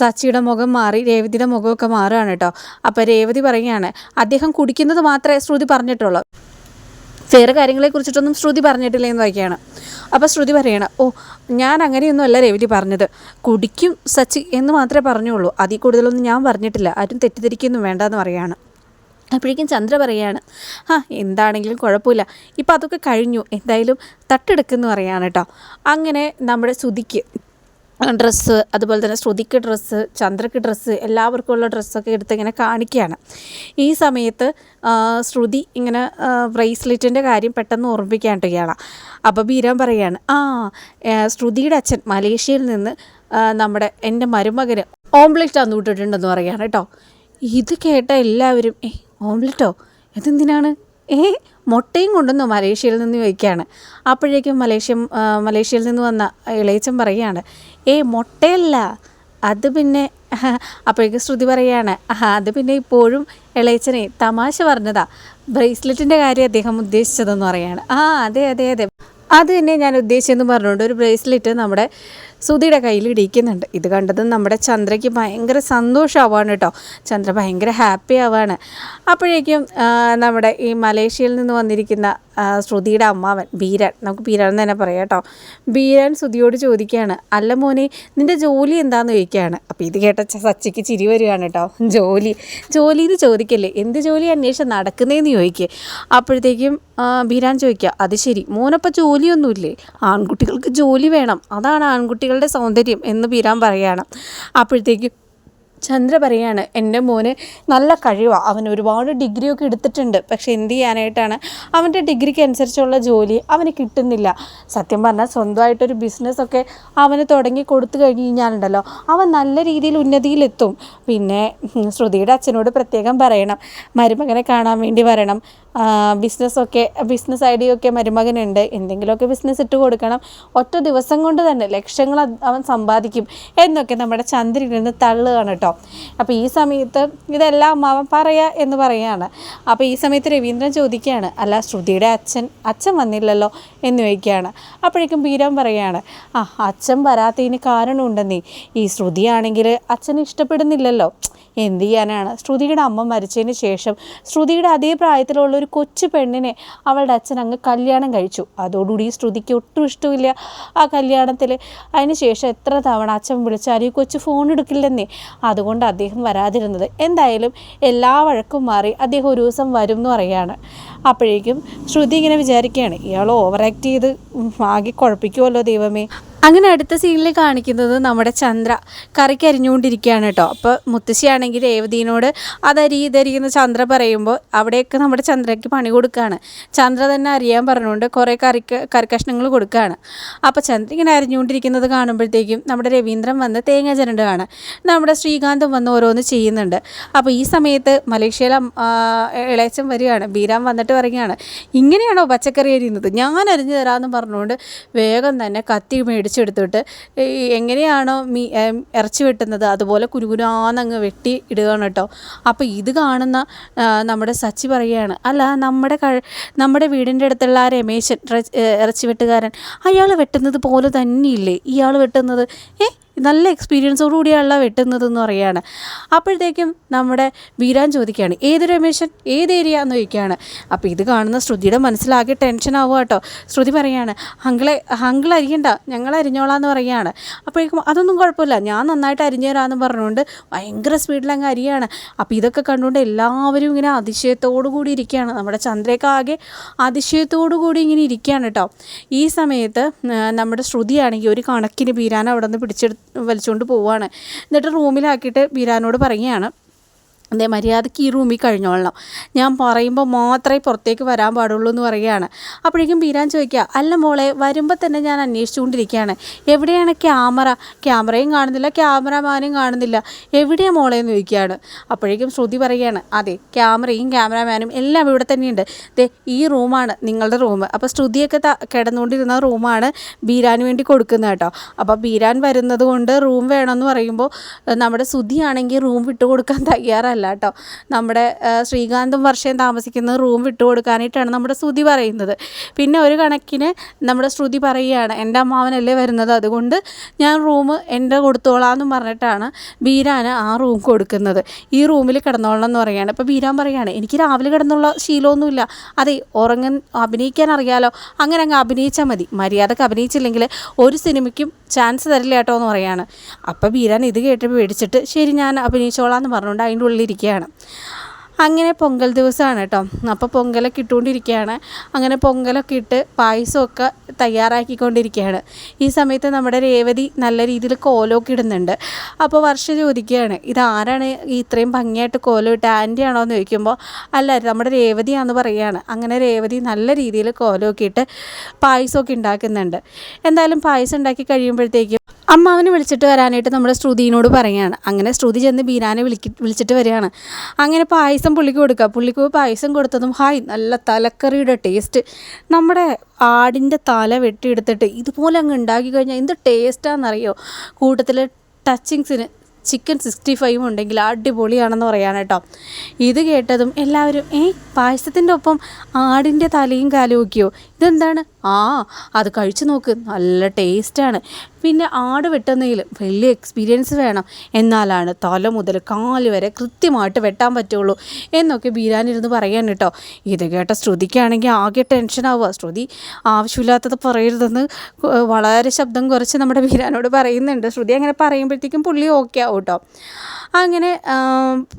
സച്ചിയുടെ മുഖം മാറി രേവതിയുടെ മുഖമൊക്കെ മാറുകയാണ് കേട്ടോ. അപ്പോൾ രേവതി പറയുകയാണ് അദ്ദേഹം കുടിക്കുന്നത് മാത്രമേ ശ്രുതി പറഞ്ഞിട്ടുള്ളൂ. വേറെ കാര്യങ്ങളെക്കുറിച്ചിട്ടൊന്നും ശ്രുതി പറഞ്ഞിട്ടില്ല എന്ന് വയ്ക്കുകയാണ് അപ്പോൾ ശ്രുതി പറയണം ഓ ഞാൻ അങ്ങനെയൊന്നും അല്ല രേവതി പറഞ്ഞത്. കുടിക്കും സച്ചി എന്ന് മാത്രമേ പറഞ്ഞുള്ളൂ. അതിൽ കൂടുതലൊന്നും ഞാൻ പറഞ്ഞിട്ടില്ല. ആരും തെറ്റിദ്ധരിക്കൊന്നും വേണ്ടെന്ന് പറയാണ് അപ്പോഴേക്കും ചന്ദ്ര പറയാണ് ആ എന്താണെങ്കിലും കുഴപ്പമില്ല. ഇപ്പം അതൊക്കെ കഴിഞ്ഞു. എന്തായാലും തട്ടെടുക്കുന്നു പറയാണ് കേട്ടോ. അങ്ങനെ നമ്മുടെ സുതിക്ക് ഡ്രസ്സ് അതുപോലെ തന്നെ ശ്രുതിക്ക് ഡ്രസ്സ് ചന്ദ്രക്ക് ഡ്രസ്സ് എല്ലാവർക്കും ഉള്ള ഡ്രസ്സൊക്കെ എടുത്ത് ഇങ്ങനെ കാണിക്കുകയാണ്. ഈ സമയത്ത് ശ്രുതി ഇങ്ങനെ ബ്രേസ്ലെറ്റിന്റെ കാര്യം പെട്ടെന്ന് ഓർമ്മിക്കാണ്ട് ഇയാളാണ് അപ്പോൾ ബീരാൻ പറയാണ് ആ ശ്രുതിയുടെ അച്ഛൻ മലേഷ്യയിൽ നിന്ന് നമ്മുടെ എന്റെ മരുമകന് ഓംലെറ്റ് തന്നു വിട്ടിട്ടുണ്ടെന്ന് പറയുകയാണ് കേട്ടോ. ഇത് കേട്ട എല്ലാവരും ഓംലെറ്റോ? ഇതെന്തിനാണ്? ഏ മുട്ടയും കൊണ്ടുവന്നു മലേഷ്യയിൽ നിന്ന് ചോദിക്കുകയാണ്. അപ്പോഴേക്കും മലേഷ്യ മലേഷ്യയിൽ നിന്ന് വന്ന ഇളയച്ചൻ പറയുകയാണ് ഏ മുട്ടയല്ല അത് പിന്നെ അപ്പോഴേക്കും ശ്രുതി പറയുകയാണ് അത് പിന്നെ ഇപ്പോഴും ഇളയച്ചനെ തമാശ പറഞ്ഞതാ. ബ്രേസ്ലെറ്റിന്റെ കാര്യം അദ്ദേഹം ഉദ്ദേശിച്ചതെന്ന് പറയാണ് ആ അതെ അതെ അതെ. അത് തന്നെ ഞാൻ ഉദ്ദേശിച്ചെന്ന് പറഞ്ഞുകൊണ്ട് ഒരു ബ്രേസ്ലെറ്റ് നമ്മുടെ സുധിയുടെ കയ്യിൽ ഇടിക്കുന്നുണ്ട് ഇത് കണ്ടതും നമ്മുടെ ചന്ദ്രയ്ക്ക് ഭയങ്കര സന്തോഷമാവാണ് കേട്ടോ. ചന്ദ്ര ഭയങ്കര ഹാപ്പി ആവാണ്. അപ്പോഴേക്കും നമ്മുടെ ഈ മലേഷ്യയിൽ നിന്ന് വന്നിരിക്കുന്ന ശ്രുതിയുടെ അമ്മാവൻ ബീരൻ നമുക്ക് ബീരൻ എന്ന് തന്നെ പറയാം കേട്ടോ. ബീരൻ ശ്രുതിയോട് ചോദിക്കുകയാണ് അല്ല മോനെ നിന്റെ ജോലി എന്താണെന്ന് ചോദിക്കുകയാണ്. അപ്പോൾ ഇത് കേട്ട സച്ചിക്ക് ചിരി വരികയാണ് കേട്ടോ. ജോലി ജോലി എന്ന് ചോദിക്കല്ലേ എന്ത് ജോലി അന്വേഷണം നടക്കുന്നതെന്ന് ചോദിക്കുക അപ്പോഴത്തേക്കും ബീരാൻ ചോദിക്കുക അത് ശരി മോനപ്പോൾ ജോലിയൊന്നുമില്ലേ? ആൺകുട്ടികൾക്ക് ജോലി വേണം. അതാണ് ആൺകുട്ടികളുടെ സൗന്ദര്യം എന്ന് ബീരാൻ പറയുകയാണ് അപ്പോഴത്തേക്കും ചന്ദ്ര പറയാണ് എന്റെ മോന് നല്ല കഴിവാണ് അവൻ ഒരുപാട് ഡിഗ്രിയൊക്കെ എടുത്തിട്ടുണ്ട്. പക്ഷേ എന്ത് ചെയ്യാനായിട്ടാണ്? അവന്റെ ഡിഗ്രിക്ക് അനുസരിച്ചുള്ള ജോലി അവന് കിട്ടുന്നില്ല. സത്യം പറഞ്ഞാൽ സ്വന്തമായിട്ടൊരു ബിസിനസ്സൊക്കെ അവന് തുടങ്ങി കൊടുത്തു കഴിഞ്ഞ് കഴിഞ്ഞാലുണ്ടല്ലോ അവൻ നല്ല രീതിയിൽ ഉന്നതിയിലെത്തും. പിന്നെ ശ്രുതിയുടെ അച്ഛനോട് പ്രത്യേകം പറയണം. മരുമകനെ കാണാൻ വേണ്ടി വരണം. ബിസിനസ്സൊക്കെ ബിസിനസ് ഐഡിയ ഒക്കെ മരുമകനുണ്ട് എന്തെങ്കിലുമൊക്കെ ബിസിനസ് ഇട്ട് കൊടുക്കണം. ഒറ്റ ദിവസം കൊണ്ട് തന്നെ ലക്ഷങ്ങൾ അവൻ സമ്പാദിക്കും എന്നൊക്കെ നമ്മുടെ ചന്ദ്രനിൽ നിന്ന് തള്ളുകയാണ് കേട്ടോ. അപ്പോൾ ഈ സമയത്ത് ഇതെല്ലാം അവൻ പറയാ എന്ന് പറയാണ്. അപ്പോൾ ഈ സമയത്ത് രവീന്ദ്രൻ ചോദിക്കുകയാണ് അല്ല ശ്രുതിയുടെ അച്ഛൻ അച്ഛൻ വന്നില്ലല്ലോ? എന്ന് ചോദിക്കുകയാണ്. അപ്പോഴേക്കും ബീരാൻ പറയാണ് ആ അച്ഛൻ വരാത്തതിന് കാരണമുണ്ടെന്നേ ഈ ശ്രുതിയാണെങ്കിൽ അച്ഛൻ ഇഷ്ടപ്പെടുന്നില്ലല്ലോ. എന്ത് ചെയ്യാനാണ്? ശ്രുതിയുടെ അമ്മ മരിച്ചതിന് ശേഷം ശ്രുതിയുടെ അതേ പ്രായത്തിലുള്ള ഒരു കൊച്ചു പെണ്ണിനെ അവളുടെ അച്ഛൻ അങ്ങ് കല്യാണം കഴിച്ചു. അതോടുകൂടി ഈ ശ്രുതിക്ക് ഒട്ടും ഇഷ്ടമില്ല ആ കല്യാണത്തിൽ അതിന് ശേഷം എത്ര തവണ അച്ഛൻ വിളിച്ചാലും ഈ കൊച്ചു ഫോൺ എടുക്കില്ലെന്നേ. അതുകൊണ്ട് അദ്ദേഹം വരാതിരുന്നത്. എന്തായാലും എല്ലാ വഴക്കും മാറി അദ്ദേഹം ഒരു ദിവസം വരും എന്ന് പറയുകയാണ്. അപ്പോഴേക്കും ശ്രുതി ഇങ്ങനെ വിചാരിക്കുകയാണ്. ഇയാൾ ഓവർ ആക്ട് ചെയ്ത് ആകെ കുഴപ്പിക്കുമല്ലോ ദൈവമേ. അങ്ങനെ അടുത്ത സീനിൽ കാണിക്കുന്നത് നമ്മുടെ ചന്ദ്ര കറിക്ക് അരിഞ്ഞുകൊണ്ടിരിക്കുകയാണ് കേട്ടോ. അപ്പോൾ മുത്തശ്ശിയാണെങ്കിൽ രേവതിയോട് അതരി ഇതരിയെന്ന് ചന്ദ്ര പറയുമ്പോൾ അവിടെയൊക്കെ നമ്മുടെ ചന്ദ്രയ്ക്ക് പണി കൊടുക്കുകയാണ് ചന്ദ്ര തന്നെ അറിയാൻ പറഞ്ഞുകൊണ്ട് കുറേ കറിക്ക് കറിക്കഷ്ണങ്ങൾ കൊടുക്കുകയാണ് അപ്പോൾ ചന്ദ്ര ഇങ്ങനെ അരിഞ്ഞുകൊണ്ടിരിക്കുന്നത് കാണുമ്പോഴത്തേക്കും നമ്മുടെ രവീന്ദ്രൻ വന്ന് തേങ്ങ ചിരണ്ടുകയാണ് നമ്മുടെ ശ്രീകാന്തും വന്ന് ഓരോന്ന് ചെയ്യുന്നുണ്ട്. അപ്പോൾ ഈ സമയത്ത് ആ, ഇളയച്ചൻ വരികയാണ്. ബീരാൻ വന്നിട്ട് പറയുകയാണ് ഇങ്ങനെയാണോ പച്ചക്കറി അരിയുന്നത്? ഞാൻ അരിഞ്ഞു തരാമെന്ന് പറഞ്ഞുകൊണ്ട് വേഗം തന്നെ കത്തി മേടിച്ചെടുത്തിട്ട് ഈ എങ്ങനെയാണോ മീ ഇറച്ചി വെട്ടുന്നത് അതുപോലെ കുരുകുരാന്നങ്ങ് വെട്ടി ഇടുകയാണ് കേട്ടോ. അപ്പോൾ ഇത് കാണുന്ന നമ്മുടെ സച്ചി പറയുകയാണ് അല്ല നമ്മുടെ നമ്മുടെ വീടിന്റെ അടുത്തുള്ള ആ രമേശൻ ഇറച്ചി വെട്ടുകാരൻ അയാൾ വെട്ടുന്നത് പോലെ തന്നെയില്ലേ? ഇയാൾ വെട്ടുന്നത് ഏ നല്ല എക്സ്പീരിയൻസോടു വെട്ടുന്നത് വെട്ടുന്നതെന്ന് പറയുകയാണ്. അപ്പോഴത്തേക്കും നമ്മുടെ വീരാൻ ചോദിക്കുകയാണ് ഏത് രമേശൻ? ഏത് ഏരിയ എന്ന് ചോദിക്കുകയാണ്. അപ്പോൾ ഇത് കാണുന്ന ശ്രുതിയുടെ മനസ്സിലാകെ ടെൻഷൻ ആവുക കേട്ടോ. ശ്രുതി പറയാണ് അങ്കിളെ അങ്കിൾ അരിയണ്ട ഞങ്ങൾ അരിഞ്ഞോളാം എന്ന് പറയുകയാണ്. അപ്പോഴേക്കും അതൊന്നും കുഴപ്പമില്ല ഞാൻ നന്നായിട്ട് അരിഞ്ഞു തരാമെന്ന് പറഞ്ഞുകൊണ്ട് ഭയങ്കര സ്പീഡിൽ അങ്ങ് അരിയാണ്. അപ്പോൾ ഇതൊക്കെ കണ്ടുകൊണ്ട് എല്ലാവരും ഇങ്ങനെ അതിശയത്തോടു കൂടി ഇരിക്കുകയാണ്. നമ്മുടെ ചന്ദ്രയൊക്കെ ആകെ അതിശയത്തോടു കൂടി ഇങ്ങനെ ഇരിക്കുകയാണ് കേട്ടോ. ഈ സമയത്ത് നമ്മുടെ ശ്രുതിയാണെങ്കിൽ ഒരു കണക്കിന് ബീരാൻ അവിടെ നിന്ന് പിടിച്ചെടുത്ത് വലിച്ചുകൊണ്ട് പോവുകയാണ് എന്നിട്ട് റൂമിലാക്കിയിട്ട് ബീരാനോട് പറയുകയാണ് അതേ മര്യാദയ്ക്ക് ഈ റൂമിൽ കഴിഞ്ഞോളണം ഞാൻ പറയുമ്പോൾ മാത്രമേ പുറത്തേക്ക് വരാൻ പാടുള്ളൂ എന്ന് പറയുകയാണ്. അപ്പോഴേക്കും ബീരാൻ ചോദിക്കുക അല്ല മോളെ വരുമ്പോൾ തന്നെ ഞാൻ അന്വേഷിച്ചുകൊണ്ടിരിക്കുകയാണ്. എവിടെയാണ് ക്യാമറ? ക്യാമറയും കാണുന്നില്ല ക്യാമറമാനും കാണുന്നില്ല. എവിടെയാണ് മോളെ? എന്ന് ചോദിക്കുകയാണ്. അപ്പോഴേക്കും ശ്രുതി പറയുകയാണ് അതെ ക്യാമറയും ക്യാമറാമാനും എല്ലാം ഇവിടെ തന്നെയുണ്ട്. ദേ ഈ റൂമാണ് നിങ്ങളുടെ റൂം. അപ്പോൾ ശ്രുതിയൊക്കെ കിടന്നുകൊണ്ടിരുന്ന റൂമാണ് ബീരാന് വേണ്ടി കൊടുക്കുന്നത് കേട്ടോ. അപ്പോൾ ബീരാൻ വരുന്നത് കൊണ്ട് റൂം വേണമെന്ന് പറയുമ്പോൾ നമ്മുടെ ശ്രുതിയാണെങ്കിൽ റൂം വിട്ടു കൊടുക്കാൻ തയ്യാറല്ല. കേട്ടോ. നമ്മുടെ ശ്രീകാന്തും വർഷയും താമസിക്കുന്ന റൂം വിട്ടു കൊടുക്കാനായിട്ടാണ് നമ്മുടെ ശ്രുതി പറയുന്നത്. പിന്നെ ഒരു കണക്കിന് നമ്മുടെ ശ്രുതി പറയുകയാണ് എന്റെ അമ്മാവനല്ലേ വരുന്നത്? അതുകൊണ്ട് ഞാൻ റൂം എന്റെ കൊടുത്തോളാം എന്ന് പറഞ്ഞിട്ടാണ് ബീരാന് ആ റൂം കൊടുക്കുന്നത്. ഈ റൂമിൽ കിടന്നോളണം എന്ന് പറയുകയാണ്. അപ്പോൾ ബീരാൻ പറയുകയാണ് എനിക്ക് രാവിലെ കിടന്നുള്ള ശീലമൊന്നുമില്ല. അതെ ഉറങ്ങൻ അഭിനയിക്കാൻ അറിയാലോ. അങ്ങനെ അങ്ങ് അഭിനയിച്ചാൽ മതി. മര്യാദയ്ക്ക് അഭിനയിച്ചില്ലെങ്കിൽ ഒരു സിനിമയ്ക്കും ചാൻസ് തരില്ല കേട്ടോ എന്ന് പറയാണ് അപ്പോൾ ബീരാൻ ഇത് കേട്ട് പേടിച്ചിട്ട് ശരി ഞാൻ അഭിനയിച്ചോളാം എന്ന് പറഞ്ഞുകൊണ്ട് അതിന്റെ ഉള്ളിലിരിക്കുകയാണ് അങ്ങനെ പൊങ്കൽ ദിവസമാണ് കേട്ടോ. അപ്പോൾ പൊങ്കലൊക്കെ ഇട്ടുകൊണ്ടിരിക്കുകയാണ്. അങ്ങനെ പൊങ്കലൊക്കെ ഇട്ട് പായസമൊക്കെ തയ്യാറാക്കിക്കൊണ്ടിരിക്കുകയാണ്. ഈ സമയത്ത് നമ്മുടെ രേവതി നല്ല രീതിയിൽ കോലമൊക്കെ ഇടുന്നുണ്ട്. അപ്പോൾ വർഷ ചോദിക്കുകയാണ് ഇതാരാണ് ഇത്രയും ഭംഗിയായിട്ട് കോലം ഇട്ട്? ആന്റി ആണോ? എന്ന് ചോദിക്കുമ്പോൾ അല്ല നമ്മുടെ രേവതിയാണെന്ന് പറയുകയാണ് അങ്ങനെ രേവതി നല്ല രീതിയിൽ കോലമൊക്കെ ഇട്ട് പായസമൊക്കെ ഉണ്ടാക്കുന്നുണ്ട്. എന്തായാലും പായസം ഉണ്ടാക്കി കഴിയുമ്പോഴത്തേക്കും അമ്മാവനെ വിളിച്ചിട്ട് വരാനായിട്ട് നമ്മുടെ ശ്രുതിനോട് പറയുകയാണ് അങ്ങനെ ശ്രുതി ചെന്ന് ബീനാനെ വിളിക്കി വിളിച്ചിട്ട് വരികയാണ്. അങ്ങനെ പായസം പുള്ളിക്ക് കൊടുക്കുക പുള്ളിക്ക് പായസം കൊടുത്തതും ഹായ് നല്ല തലക്കറിയുടെ ടേസ്റ്റ് നമ്മുടെ ആടിന്റെ തല വെട്ടിയെടുത്തിട്ട് ഇതുപോലെ അങ്ങ് ഉണ്ടാക്കി കഴിഞ്ഞാൽ എന്ത് ടേസ്റ്റാണെന്നറിയോ കൂട്ടത്തിൽ ടച്ചിങ്സിന് ചിക്കൻ സിക്സ്റ്റി ഫൈവ് ഉണ്ടെങ്കിൽ അടിപൊളിയാണെന്ന് പറയാൻ കേട്ടോ. ഇത് കേട്ടതും എല്ലാവരും ഏയ് പായസത്തിന്റെ ഒപ്പം ആടിന്റെ തലയും കാലും ഒക്കെയോ? ഇതെന്താണ്? ആ അത് കഴിച്ചു നോക്ക്. നല്ല ടേസ്റ്റാണ് പിന്നെ ആട് വെട്ടുന്നതിൽ വലിയ എക്സ്പീരിയൻസ് വേണം. എന്നാലാണ് തല മുതൽ കാൽ വരെ കൃത്യമായിട്ട് വെട്ടാൻ പറ്റുള്ളൂ എന്നൊക്കെ ബീരാനിരുന്ന് പറയാൻ കേട്ടോ ഇത് കേട്ട ശ്രുതിക്കാണെങ്കിൽ ആകെ ടെൻഷനാവുക ശ്രുതി ആവശ്യമില്ലാത്തത് പറയരുതെന്ന് വളരെ ശബ്ദം കുറച്ച് നമ്മുടെ ബീരാനോട് പറയുന്നുണ്ട്. ശ്രുതി അങ്ങനെ പറയുമ്പോഴത്തേക്കും പുള്ളി ഓക്കെ ആവും കേട്ടോ അങ്ങനെ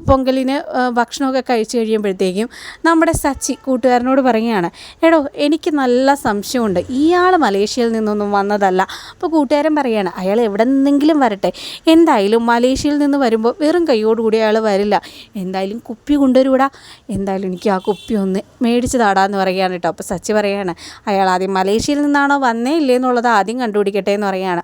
പൊങ്കലിന് ഭക്ഷണമൊക്കെ കഴിച്ചു കഴിയുമ്പോഴത്തേക്കും നമ്മുടെ സച്ചി കൂട്ടുകാരനോട് പറയുകയാണ് എടോ എനിക്ക് നല്ല സംശയമുണ്ട്. ഇയാൾ മലേഷ്യയിൽ നിന്നൊന്നും വന്നതല്ല. അപ്പോൾ കൂട്ടുകാരൻ പറയുകയാണ് അയാൾ എവിടെ നിന്നെങ്കിലും വരട്ടെ. എന്തായാലും മലേഷ്യയിൽ നിന്ന് വരുമ്പോൾ വെറും കൈയോടുകൂടി അയാൾ വരില്ല. എന്തായാലും കുപ്പി കൊണ്ടുവരൂടാ. എന്തായാലും എനിക്ക് ആ കുപ്പി ഒന്ന് മേടിച്ച് താടാന്ന് പറയുകയാണ് കേട്ടോ. അപ്പോൾ സച്ചി പറയുകയാണ് അയാൾ ആദ്യം മലേഷ്യയിൽ നിന്നാണോ വന്നേ ഇല്ലേ എന്നുള്ളത് ആദ്യം കണ്ടുപിടിക്കട്ടെ എന്ന് പറയുകയാണ്.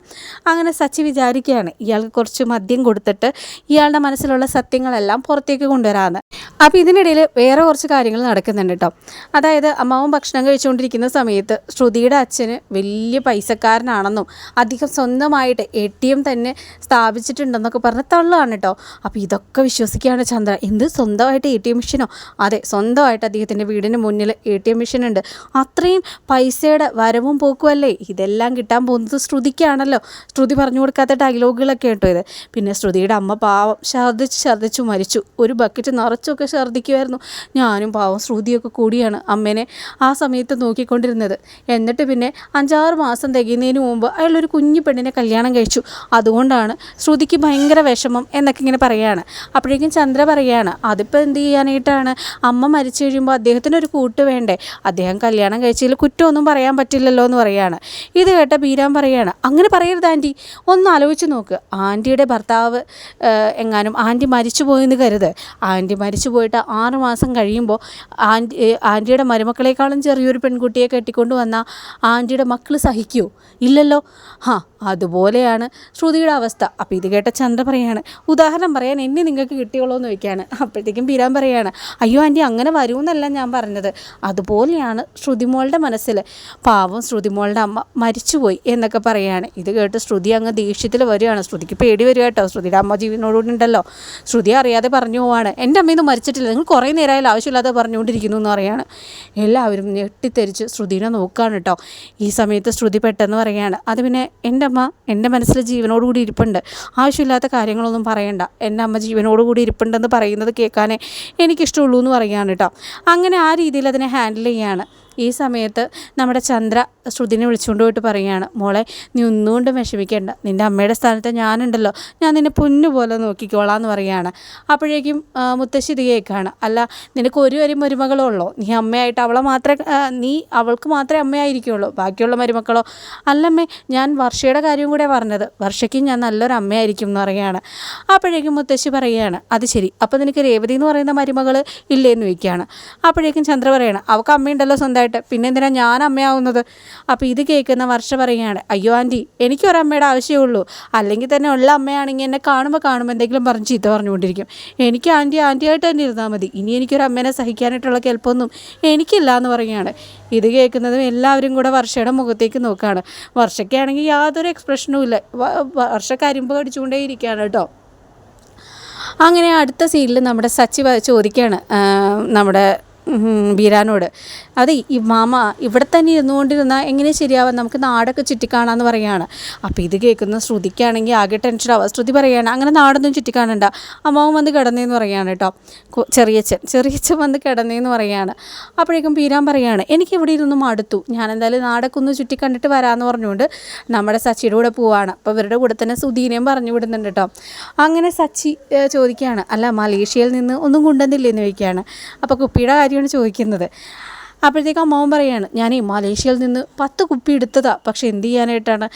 അങ്ങനെ സച്ചി വിചാരിക്കുകയാണ് ഇയാൾക്ക് കുറച്ച് മദ്യം കൊടുത്തിട്ട് ഇയാളുടെ മനസ്സിലുള്ള സത്യങ്ങളെല്ലാം പുറത്തേക്ക് കൊണ്ടുവരാമെന്ന് അപ്പോൾ ഇതിനിടയിൽ വേറെ കുറച്ച് കാര്യങ്ങൾ നടക്കുന്നുണ്ട് കേട്ടോ. അതായത് അമ്മാവൻ ഭക്ഷണം കഴിച്ചുകൊണ്ടിരിക്കുന്ന സമയത്ത് ശ്രുതിയുടെ അച്ഛന് വലിയ പൈസക്കാരനാണെന്നും അധികം സ്വന്തമായിട്ട് എ ടി എം തന്നെ സ്ഥാപിച്ചിട്ടുണ്ടെന്നൊക്കെ പറഞ്ഞ് തള്ളാണ് കേട്ടോ. അപ്പോൾ ഇതൊക്കെ വിശ്വസിക്കുകയാണ് ചന്ദ്ര. എന്ത് സ്വന്തമായിട്ട് എ ടി എം മെഷീനോ? അതെ സ്വന്തമായിട്ട് അദ്ദേഹത്തിന്റെ വീടിന് മുന്നിൽ എ ടി എം മെഷീൻ ഉണ്ട് അത്രയും പൈസയുടെ വരവും പോക്കുമല്ലേ ഇതെല്ലാം കിട്ടാൻ പോകുന്നത് ശ്രുതിക്കാണല്ലോ. ശ്രുതി പറഞ്ഞു കൊടുക്കാത്ത ഡയലോഗുകളൊക്കെ കേട്ടോ ഇത്. പിന്നെ ശ്രുതിയുടെ അമ്മ പാവം ഛർദ്ദിച്ച് ഛർദ്ദിച്ചു മരിച്ചു. ഒരു ബക്കറ്റ് നിറച്ചൊക്കെ ഛർദ്ദിക്കുമായിരുന്നു ഞാനും പാവം ശ്രുതിയൊക്കെ കൂടിയാണ് അമ്മേനെ ആ സമയത്ത് നോക്കിക്കൊണ്ടിരുന്നത്. എന്നിട്ട് പിന്നെ അഞ്ചാറ് മാസം തികയുന്നതിന് മുമ്പ് അയാളൊരു കുഞ്ഞു പെണ്ണിനെ കല്യാണം കഴിച്ചു. അതുകൊണ്ടാണ് ശ്രുതിക്ക് ഭയങ്കര വിഷമം എന്നൊക്കെ ഇങ്ങനെ പറയുകയാണ് അപ്പോഴേക്കും ചന്ദ്ര പറയുകയാണ് അതിപ്പോൾ എന്ത് ചെയ്യാനായിട്ടാണ്? അമ്മ മരിച്ചു കഴിയുമ്പോൾ അദ്ദേഹത്തിന് ഒരു കൂട്ട് വേണ്ടേ? അദ്ദേഹം കല്യാണം കഴിച്ചതിൽ കുറ്റമൊന്നും പറയാൻ പറ്റില്ലല്ലോ എന്ന് പറയുകയാണ് ഇത് കേട്ട ബീരാൻ പറയുകയാണ് അങ്ങനെ പറയരുത് ആന്റി ഒന്ന് ആലോചിച്ച് നോക്ക്. ആന്റിയുടെ ഭർത്താവ് എങ്ങാനും ആന്റി മരിച്ചു പോയെന്ന് കരുത്. ആന്റി മരിച്ചു പോയിട്ട് ആറ് മാസം കഴിയുമ്പോൾ ആന്റി ആന്റിയുടെ മരുമക്കളെക്കാളും ചെറിയൊരു പെൺകുട്ടിയെ കെട്ടിക്കൊണ്ട് വന്ന ആന്റിയുടെ മക്കൾ സഹിക്കുമോ ഇല്ലല്ലോ? ഹാ അതുപോലെയാണ് ശ്രുതിയുടെ അവസ്ഥ. അപ്പോൾ ഇത് കേട്ട ചന്ദ്ര പറയാണ് ഉദാഹരണം പറയാൻ എന്നെ നിങ്ങൾക്ക് കിട്ടിയോളൂ എന്ന് ചോദിക്കുകയാണ് അപ്പോഴത്തേക്കും ബീരാൻ പറയാണ് അയ്യോ ആന്റി അങ്ങനെ വരുമെന്നല്ല ഞാൻ പറഞ്ഞത്. അതുപോലെയാണ് ശ്രുതിമോളുടെ മനസ്സിൽ പാവം ശ്രുതിമോളുടെ അമ്മ മരിച്ചുപോയി എന്നൊക്കെ പറയുകയാണ് ഇത് കേട്ട് ശ്രുതി അങ്ങ് ദേഷ്യത്തിൽ വരികയാണ്. ശ്രുതിക്ക് പേടി വരിക കേട്ടോ. ശ്രുതിയുടെ അമ്മ ജീവനോടുകൂടി ഉണ്ടല്ലോ. ശ്രുതി അറിയാതെ പറഞ്ഞു പോവാണ് എന്റെ അമ്മയൊന്നും മരിച്ചിട്ടില്ല. നിങ്ങൾ കുറേ നേരമായാലും ആവശ്യമില്ലാതെ പറഞ്ഞുകൊണ്ടിരിക്കുന്നു എന്ന് പറയാണ്. എല്ലാവരും ഞെട്ടിത്തെരിച്ച് ശ്രുതിനെ നോക്കുകയാണ് കേട്ടോ. ഈ സമയത്ത് ശ്രുതി പെട്ടെന്ന് പറയുകയാണ് അത് പിന്നെ എന്റെ അമ്മ എന്റെ മനസ്സിൽ ജീവനോടുകൂടി ഇരിപ്പുണ്ട്. ആവശ്യമില്ലാത്ത കാര്യങ്ങളൊന്നും പറയണ്ട. എന്റെ അമ്മ ജീവനോടുകൂടി ഇരിപ്പുണ്ടെന്ന് പറയുന്നത് കേൾക്കാനേ എനിക്കിഷ്ടമുള്ളൂ എന്ന് പറയുകയാണ് കേട്ടോ. അങ്ങനെ ആ രീതിയിൽ അതിനെ ഹാൻഡിൽ ചെയ്യാണ്. ഈ സമയത്ത് നമ്മുടെ ചന്ദ്ര ശ്രുതിനെ വിളിച്ചുകൊണ്ട് പോയിട്ട് പറയുകയാണ് മോളെ നീ ഒന്നുകൊണ്ടും വിഷമിക്കേണ്ട. നിന്റെ അമ്മയുടെ സ്ഥാനത്ത് ഞാനുണ്ടല്ലോ. ഞാൻ നിന്നെ പൊന്നു പോലെ നോക്കിക്കോളാം എന്ന് പറയുകയാണ്. അപ്പോഴേക്കും മുത്തശ്ശി ഇത് കേൾക്കുകയാണ് അല്ല നിനക്ക് ഒരു വരും മരുമകളോ ഉള്ളോ? നീ അമ്മയായിട്ട് അവളെ മാത്രമേ നീ അവൾക്ക് മാത്രമേ അമ്മയായിരിക്കുള്ളൂ. ബാക്കിയുള്ള മരുമക്കളോ? അല്ലമ്മേ ഞാൻ വർഷയുടെ കാര്യം കൂടെ പറഞ്ഞത്. വർഷയ്ക്ക് ഞാൻ നല്ലൊരു അമ്മയായിരിക്കും എന്ന് പറയുകയാണ്. അപ്പോഴേക്കും മുത്തശ്ശി പറയുകയാണ് അത് ശരി. അപ്പോൾ നിനക്ക് രേവതി എന്ന് പറയുന്ന മരുമകൾ ഇല്ലേന്ന് ചോദിക്കുകയാണ്. അപ്പോഴേക്കും ചന്ദ്ര പറയുകയാണ് അവൾക്ക് അമ്മയുണ്ടല്ലോ സ്വന്തമായിട്ട്. ആയിട്ട് പിന്നെ എന്തിനാ ഞാൻ അമ്മയാവുന്നത്? അപ്പോൾ ഇത് കേൾക്കുന്ന വർഷ പറയുകയാണ് അയ്യോ ആന്റി എനിക്കൊരമ്മയുടെ ആവശ്യമുള്ളൂ അല്ലെങ്കിൽ തന്നെ ഉള്ള അമ്മയാണെങ്കിൽ എന്നെ കാണുമ്പോൾ കാണുമ്പോൾ എന്തെങ്കിലും പറഞ്ഞ് ചീത്ത പറഞ്ഞുകൊണ്ടിരിക്കും. എനിക്ക് ആന്റി ആന്റിയായിട്ട് തന്നെ ഇരുന്നാൽ മതി. ഇനി എനിക്കൊരു അമ്മേനെ സഹിക്കാനായിട്ടുള്ള കെൽപ്പൊന്നും എനിക്കില്ല എന്ന് പറയുകയാണ്. ഇത് കേൾക്കുന്നതും എല്ലാവരും കൂടെ വർഷയുടെ മുഖത്തേക്ക് നോക്കുകയാണ് വർഷയ്ക്കാണെങ്കിൽ യാതൊരു എക്സ്പ്രഷനും ഇല്ല. വർഷ കരിമ്പ് കടിച്ചുകൊണ്ടേ ഇരിക്കുകയാണ് കേട്ടോ. അങ്ങനെ അടുത്ത സീനിൽ നമ്മുടെ സച്ചി ചോദിക്കുകയാണ് നമ്മുടെ ബീരാനോട്. അതെ ഈ മാമ ഇവിടെ തന്നെ ഇരുന്നുകൊണ്ടിരുന്നാൽ എങ്ങനെ ശരിയാവാം? നമുക്ക് നാടൊക്കെ ചുറ്റിക്കാണാന്ന് പറയുകയാണ് അപ്പോൾ ഇത് കേൾക്കുന്ന ശ്രുതിക്കാണെങ്കിൽ ആകെ ടെൻഷനാവുക ശ്രുതി പറയുകയാണ് അങ്ങനെ നാടൊന്നും ചുറ്റിക്കാണണ്ട. അമ്മാവൻ വന്ന് കിടന്നേന്ന് പറയുകയാണ് കേട്ടോ. ചെറിയച്ഛൻ ചെറിയച്ഛൻ വന്ന് കിടന്നേന്ന് പറയുകയാണ് അപ്പോഴേക്കും ബീരാൻ പറയുകയാണ് എനിക്ക് ഇവിടെ ഇരുന്ന് മടുത്തു. ഞാൻ എന്തായാലും നാടൊക്കെ ഒന്ന് ചുറ്റിക്കണ്ടിട്ട് വരാമെന്ന് പറഞ്ഞുകൊണ്ട് നമ്മുടെ സച്ചിയുടെ കൂടെ പോവാണ്. അപ്പോൾ ഇവരുടെ കൂടെ തന്നെ സുധീനയും പറഞ്ഞു വിടുന്നുണ്ട് കേട്ടോ. അങ്ങനെ സച്ചി ചോദിക്കുകയാണ് അല്ല മലേഷ്യയിൽ നിന്ന് ഒന്നും കൊണ്ടുവന്നില്ലേ എന്ന് ചോദിക്കുകയാണ്. അപ്പോൾ കുപ്പിയുടെ കാര്യം കാര്യമാണ് ചോദിക്കുന്നത്. അപ്പോഴത്തേക്ക് അമ്മാവൻ പറയാണ് ഈ മലേഷ്യയിൽ നിന്ന് പത്ത് കുപ്പി എടുത്തതാണ് പക്ഷേ എന്ത് ചെയ്യാനായിട്ടാണ്?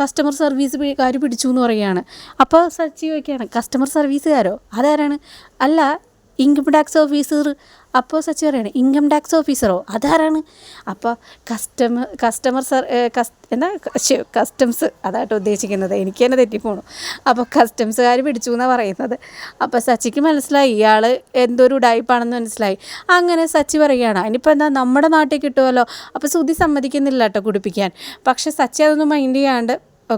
കസ്റ്റമർ സർവീസ് കാര്യം പിടിച്ചു എന്ന് പറയുകയാണ് അപ്പോൾ സച്ചി കസ്റ്റമർ സർവീസുകാരോ അതാരാണ്? അല്ല ഇൻകം ടാക്സ് ഓഫീസർ അപ്പോൾ സച്ചി പറയാണ് ഇൻകം ടാക്സ് ഓഫീസറോ അതാരാണ്? അപ്പോൾ കസ്റ്റമർ കസ്റ്റമർ സർ എന്താ കസ്റ്റംസ് അതായിട്ട് ഉദ്ദേശിക്കുന്നത്. എനിക്ക് തന്നെ തെറ്റിപ്പോണു. അപ്പോൾ കസ്റ്റംസുകാർ പിടിച്ചു എന്നാണ് പറയുന്നത്. അപ്പോൾ സച്ചിക്ക് മനസ്സിലായി ഇയാൾ എന്തൊരു ഉടായ്പാണെന്ന് മനസ്സിലായി. അങ്ങനെ സച്ചി പറയുകയാണ് അതിനിപ്പോൾ എന്താ നമ്മുടെ നാട്ടിൽ കിട്ടുമല്ലോ അപ്പോൾ സുധി സമ്മതിക്കുന്നില്ല കേട്ടോ കുടിപ്പിക്കാൻ. പക്ഷേ സച്ചി അതൊന്നും മൈൻഡ് ചെയ്യാണ്ട്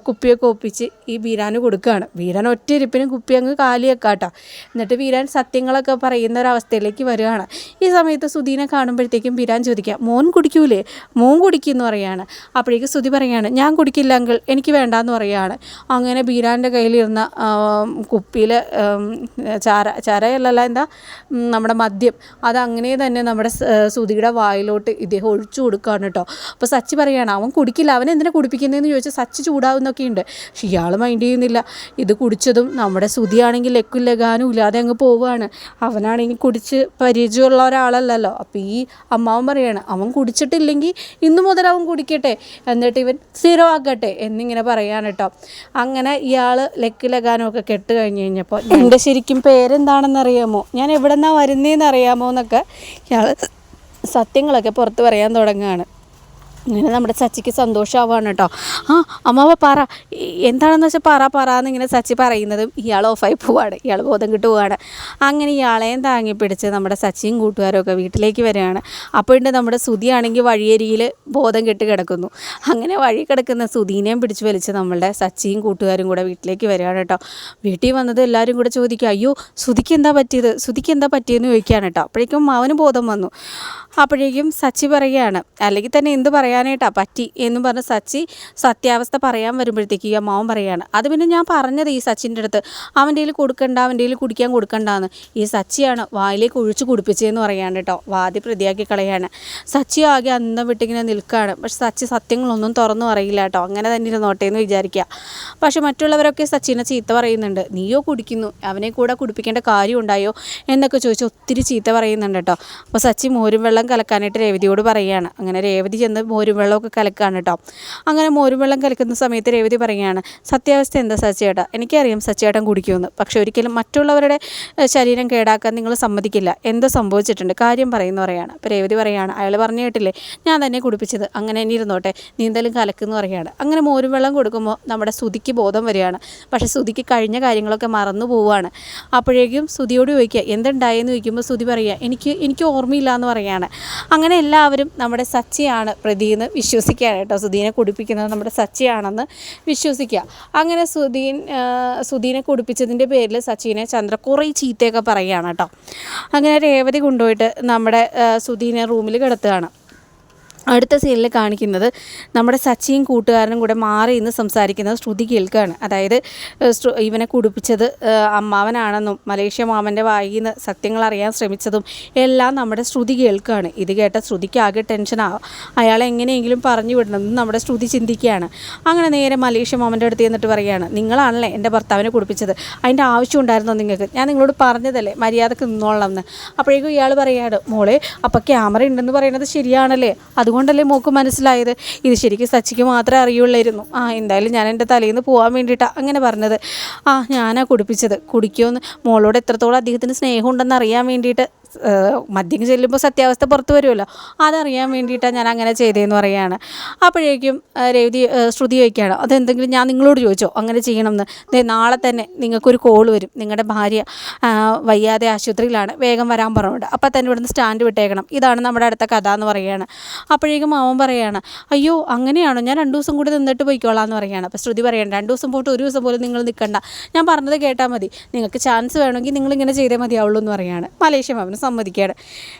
കുപ്പിയൊക്കെ ഒപ്പിച്ച് ഈ ബീരാന് കൊടുക്കുകയാണ്. ബീരാൻ ഒറ്റ ഇരിപ്പിനും കുപ്പി അങ്ങ് കാലിയാക്കാട്ടോ എന്നിട്ട് ബീരാൻ സത്യങ്ങളൊക്കെ പറയുന്ന ഒരവസ്ഥയിലേക്ക് വരികയാണ്. ഈ സമയത്ത് സുധീനെ കാണുമ്പോഴത്തേക്കും ബീരാൻ ചോദിക്കുക മോൻ കുടിക്കൂലേ? മോൻ കുടിക്കുമെന്ന് പറയാണ്. അപ്പോഴേക്കും സുധി പറയുകയാണ് ഞാൻ കുടിക്കില്ല അങ്കിൾ എനിക്ക് വേണ്ടാന്ന് പറയുകയാണ് അങ്ങനെ ബീരാന്റെ കയ്യിലിരുന്ന കുപ്പിയിൽ ചാര ചാരയല്ലല്ല എന്താ നമ്മുടെ മദ്യം. അത് അങ്ങനെ തന്നെ നമ്മുടെ സുധിയുടെ വായിലോട്ട് ഇദ്ദേഹം ഒഴിച്ചു കൊടുക്കുകയാണ് കേട്ടോ. അപ്പോൾ സച്ചി പറയുകയാണ് അവൻ കുടിക്കില്ല. അവൻ എന്തിനാ കുടിപ്പിക്കുന്നതെന്ന് ചോദിച്ചാൽ സച്ചി ചൂടാവുന്നൊക്കെ ഉണ്ട്. പക്ഷെ ഇയാൾ മൈൻഡ് ചെയ്യുന്നില്ല. ഇത് കുടിച്ചതും നമ്മുടെ സുധിയാണെങ്കിൽ ലക്കും ലഗാനും ഇല്ലാതെ അങ്ങ് പോവുകയാണ്. അവനാണെങ്കിൽ കുടിച്ച് പരിചയമുള്ള ഒരാളല്ലല്ലോ. അപ്പോൾ ഈ അമ്മാവൻ പറയാണ് അവൻ കുടിച്ചിട്ടില്ലെങ്കിൽ ഇന്നു മുതൽ അവൻ കുടിക്കട്ടെ. എന്നിട്ട് ഇവൻ സീറോ ആക്കട്ടെ എന്നിങ്ങനെ പറയാണ് കേട്ടോ അങ്ങനെ ഇയാൾ ലക്ക് ലഗാനൊക്കെ കെട്ട് കഴിഞ്ഞ് കഴിഞ്ഞപ്പോൾ എന്റെ ശരിക്കും പേരെന്താണെന്നറിയാമോ? ഞാൻ എവിടെ നിന്നാണ് വരുന്നതെന്ന് അറിയാമോ എന്നൊക്കെ ഇയാൾ സത്യങ്ങളൊക്കെ പുറത്ത് പറയാൻ തുടങ്ങുകയാണ്. അങ്ങനെ നമ്മുടെ സച്ചിക്ക് സന്തോഷമാവാണ് കേട്ടോ. ആ അമ്മാവ പറ എന്താണെന്ന് വെച്ചാൽ പറ പറ എന്നിങ്ങനെ സച്ചി പറയുന്നതും ഇയാൾ ഓഫായി പോവാണ് ഇയാൾ ബോധം കിട്ടു പോവാണ്. അങ്ങനെ ഇയാളെയും താങ്ങി പിടിച്ച് നമ്മുടെ സച്ചിയും കൂട്ടുകാരും ഒക്കെ വീട്ടിലേക്ക് വരികയാണ്. അപ്പോഴുണ്ട് നമ്മുടെ സുതിയാണെങ്കിൽ വഴിയരിയിൽ ബോധം കെട്ട് കിടക്കുന്നു. അങ്ങനെ വഴി കിടക്കുന്ന സുധീനെയും പിടിച്ച് വലിച്ച് നമ്മളുടെ സച്ചിയും കൂട്ടുകാരും കൂടെ വീട്ടിലേക്ക് വരികയാണ് കേട്ടോ. വീട്ടിൽ വന്നത് എല്ലാവരും കൂടെ ചോദിക്കുക അയ്യോ സുധിക്ക് എന്താ പറ്റിയത്? സുധിക്ക് എന്താ പറ്റിയെന്ന് ചോദിക്കുകയാണ് കേട്ടോ. അപ്പോഴേക്കും അവന് ബോധം വന്നു. അപ്പോഴേക്കും സച്ചി പറയുകയാണ് അല്ലെങ്കിൽ തന്നെ എന്ത് പറയാനായിട്ടാ പറ്റി? എന്ന് പറഞ്ഞ് സച്ചി സത്യാവസ്ഥ പറയാൻ വരുമ്പോഴത്തേക്ക് ഈ അമ്മാവൻ പറയുകയാണ് അത് പിന്നെ ഞാൻ പറഞ്ഞത് ഈ സച്ചിന്റെ അടുത്ത് അവന്റെ കയ്യിൽ കൊടുക്കണ്ട അവന്റെ കയ്യിൽ കുടിക്കാൻ കൊടുക്കണ്ടെന്ന്. ഈ സച്ചിയാണ് വായിലേക്ക് ഒഴിച്ച് കുടിപ്പിച്ചതെന്ന് പറയാണ് കേട്ടോ വാതി പ്രതിയാക്കി കളയാണ്. സച്ചി ആകെ അന്തം വിട്ടിങ്ങനെ നിൽക്കുകയാണ് പക്ഷെ സച്ചി സത്യങ്ങളൊന്നും തുറന്നു പറയില്ല കേട്ടോ അങ്ങനെ തന്നെ ഇരുന്നോട്ടെ എന്ന് വിചാരിക്കുക. പക്ഷെ മറ്റുള്ളവരൊക്കെ സച്ചിനെ ചീത്ത പറയുന്നുണ്ട് നീയോ കുടിക്കുന്നു അവനെ കൂടെ കുടിപ്പിക്കേണ്ട കാര്യം ഉണ്ടായോ എന്നൊക്കെ ചോദിച്ച് ഒത്തിരി ചീത്ത പറയുന്നുണ്ട് കേട്ടോ. അപ്പോൾ സച്ചി മോരും വെള്ളം കലക്കാനായിട്ട് രേവതിയോട് പറയുകയാണ്. അങ്ങനെ രേവതി ചെന്ന് മോരും വെള്ളമൊക്കെ കലക്കാണ് കേട്ടോ അങ്ങനെ മോരും വെള്ളം കലക്കുന്ന സമയത്ത് രേവതി പറയുകയാണ് സത്യാവസ്ഥ എന്താ സച്ചേട്ട എനിക്കറിയാം സച്ചേട്ടൻ കുടിക്കുമെന്ന്. പക്ഷെ ഒരിക്കലും മറ്റുള്ളവരുടെ ശരീരം കേടാക്കാൻ നിങ്ങൾ സമ്മതിക്കില്ല. എന്തോ സംഭവിച്ചിട്ടുണ്ട്? കാര്യം പറയുന്നു പറയാണ്. അപ്പോൾ രേവതി പറയുകയാണ് അയാൾ പറഞ്ഞു കേട്ടില്ലേ? ഞാൻ തന്നെ കുടിപ്പിച്ചത്. അങ്ങനെ ഇനി ഇരുന്നോട്ടെ. നീന്തലും കലക്കുന്നു പറയുകയാണ് അങ്ങനെ മോരും വെള്ളം കൊടുക്കുമ്പോൾ നമ്മുടെ ശ്രുതിക്ക് ബോധം വരികയാണ്. പക്ഷേ ശ്രുതിക്ക് കഴിഞ്ഞ കാര്യങ്ങളൊക്കെ മറന്നു പോവുകയാണ്. അപ്പോഴേക്കും ശ്രുതിയോട് ചോദിക്കുക എന്തുണ്ടായെന്ന്? ചോദിക്കുമ്പോൾ ശ്രുതി പറയുക എനിക്ക് എനിക്ക് ഓർമ്മയില്ല എന്ന് പറയാണ്. അങ്ങനെ എല്ലാവരും നമ്മുടെ സച്ചിയാണ് പ്രതിയെന്ന് വിശ്വസിക്കുകയാണ് കേട്ടോ. സുധീനെ കുടിപ്പിക്കുന്നത് നമ്മുടെ സച്ചിയാണെന്ന് വിശ്വസിക്കുക. അങ്ങനെ സുധീൻ സുധീനെ കുടിപ്പിച്ചതിന്റെ പേരിൽ സച്ചിനെ ചന്ദ്ര കുറേ ചീത്തയൊക്കെ പറയുകയാണ് കേട്ടോ. അങ്ങനെ രേവതി കൊണ്ടുപോയിട്ട് നമ്മുടെ സുധീനെ റൂമിൽ കിടത്തുകയാണ്. അടുത്ത സീനിൽ കാണിക്കുന്നത് നമ്മുടെ സച്ചിയും കൂട്ടുകാരനും കൂടെ മാറി ഇന്ന് സംസാരിക്കുന്നത് ശ്രുതി കേൾക്കുകയാണ് അതായത് ഇവനെ കുടിപ്പിച്ചത് അമ്മാവനാണെന്നും മലേഷ്യ മാമന്റെ വായിൽ നിന്ന് സത്യങ്ങൾ അറിയാൻ ശ്രമിച്ചതും എല്ലാം നമ്മുടെ ശ്രുതി കേൾക്കുകയാണ് ഇത് കേട്ട ശ്രുതിക്ക് ആകെ ടെൻഷനാവും അയാൾ എങ്ങനെയെങ്കിലും പറഞ്ഞു വിടണമെന്ന് നമ്മുടെ ശ്രുതി ചിന്തിക്കുകയാണ്. അങ്ങനെ നേരെ മലേഷ്യ മാമന്റെ അടുത്ത് ചെന്നിട്ട് പറയുകയാണ് നിങ്ങളാണല്ലേ എന്റെ ഭർത്താവിനെ കുടിപ്പിച്ചത്? അതിന്റെ ആവശ്യം ഉണ്ടായിരുന്നോ നിങ്ങൾക്ക്? ഞാൻ നിങ്ങളോട് പറഞ്ഞതല്ലേ മര്യാദയ്ക്ക് നിന്നോളാം എന്ന്? അപ്പോഴേക്കും ഇയാൾ പറയാണ് മോളെ അപ്പോൾ ക്യാമറ ഉണ്ടെന്ന് പറയുന്നത് ശരിയാണല്ലേ? അതുകൊണ്ടല്ലേ മോക്ക് മനസ്സിലായത്? ഇത് ശരിക്കും സച്ചിക്ക് മാത്രമേ അറിയുള്ളായിരുന്നു. ആ എന്തായാലും ഞാൻ എന്റെ തലയിൽ നിന്ന് പോകാൻ വേണ്ടിയിട്ടാണ് അങ്ങനെ പറഞ്ഞത്. ആ ഞാനാ കുടിപ്പിച്ചത്. കുടിക്കുമെന്ന് മോളോട് എത്രത്തോളം അദ്ദേഹത്തിന് സ്നേഹമുണ്ടെന്ന് അറിയാൻ വേണ്ടിയിട്ട് മദ്യം ചെല്ലുമ്പോൾ സത്യാവസ്ഥ പുറത്ത് വരുമല്ലോ അതറിയാൻ വേണ്ടിയിട്ടാണ് ഞാൻ അങ്ങനെ ചെയ്തതെന്ന് പറയുകയാണ്. അപ്പോഴേക്കും രേവതി ശ്രുതി ചോദിക്കുകയാണ് അതെന്തെങ്കിലും ഞാൻ നിങ്ങളോട് ചോദിച്ചോ? അങ്ങനെ ചെയ്യണമെന്ന്. നാളെ തന്നെ നിങ്ങൾക്കൊരു കോൾ വരും. നിങ്ങളുടെ ഭാര്യ വയ്യാതെ ആശുപത്രിയിലാണ്. വേഗം വരാൻ പറഞ്ഞുകൊണ്ട് അപ്പം തന്നെ ഇവിടുന്ന് സ്റ്റാൻഡ് വിട്ടേക്കണം. ഇതാണ് നമ്മുടെ അടുത്ത കഥ എന്ന് പറയുകയാണ്. അപ്പോഴേക്കും മാവൻ പറയുകയാണ് അയ്യോ അങ്ങനെയാണോ? ഞാൻ രണ്ട് ദിവസം കൂടി നിന്നിട്ട് പോയിക്കോളാം എന്ന് പറയുകയാണ്. അപ്പോൾ ശ്രുതി പറയണം രണ്ട് ദിവസം പോയിട്ട് ഒരു ദിവസം പോലും നിങ്ങൾ നിൽക്കണ്ട ഞാൻ പറഞ്ഞത് കേട്ടാൽ മതി. നിങ്ങൾക്ക് ചാൻസ് വേണമെങ്കിൽ നിങ്ങൾ ഇങ്ങനെ ചെയ്തേ മതിയാവുള്ളൂ എന്ന് പറയുകയാണ്. മലേഷ്യ മാമന് സമ്മതിക്കുകയാണ്.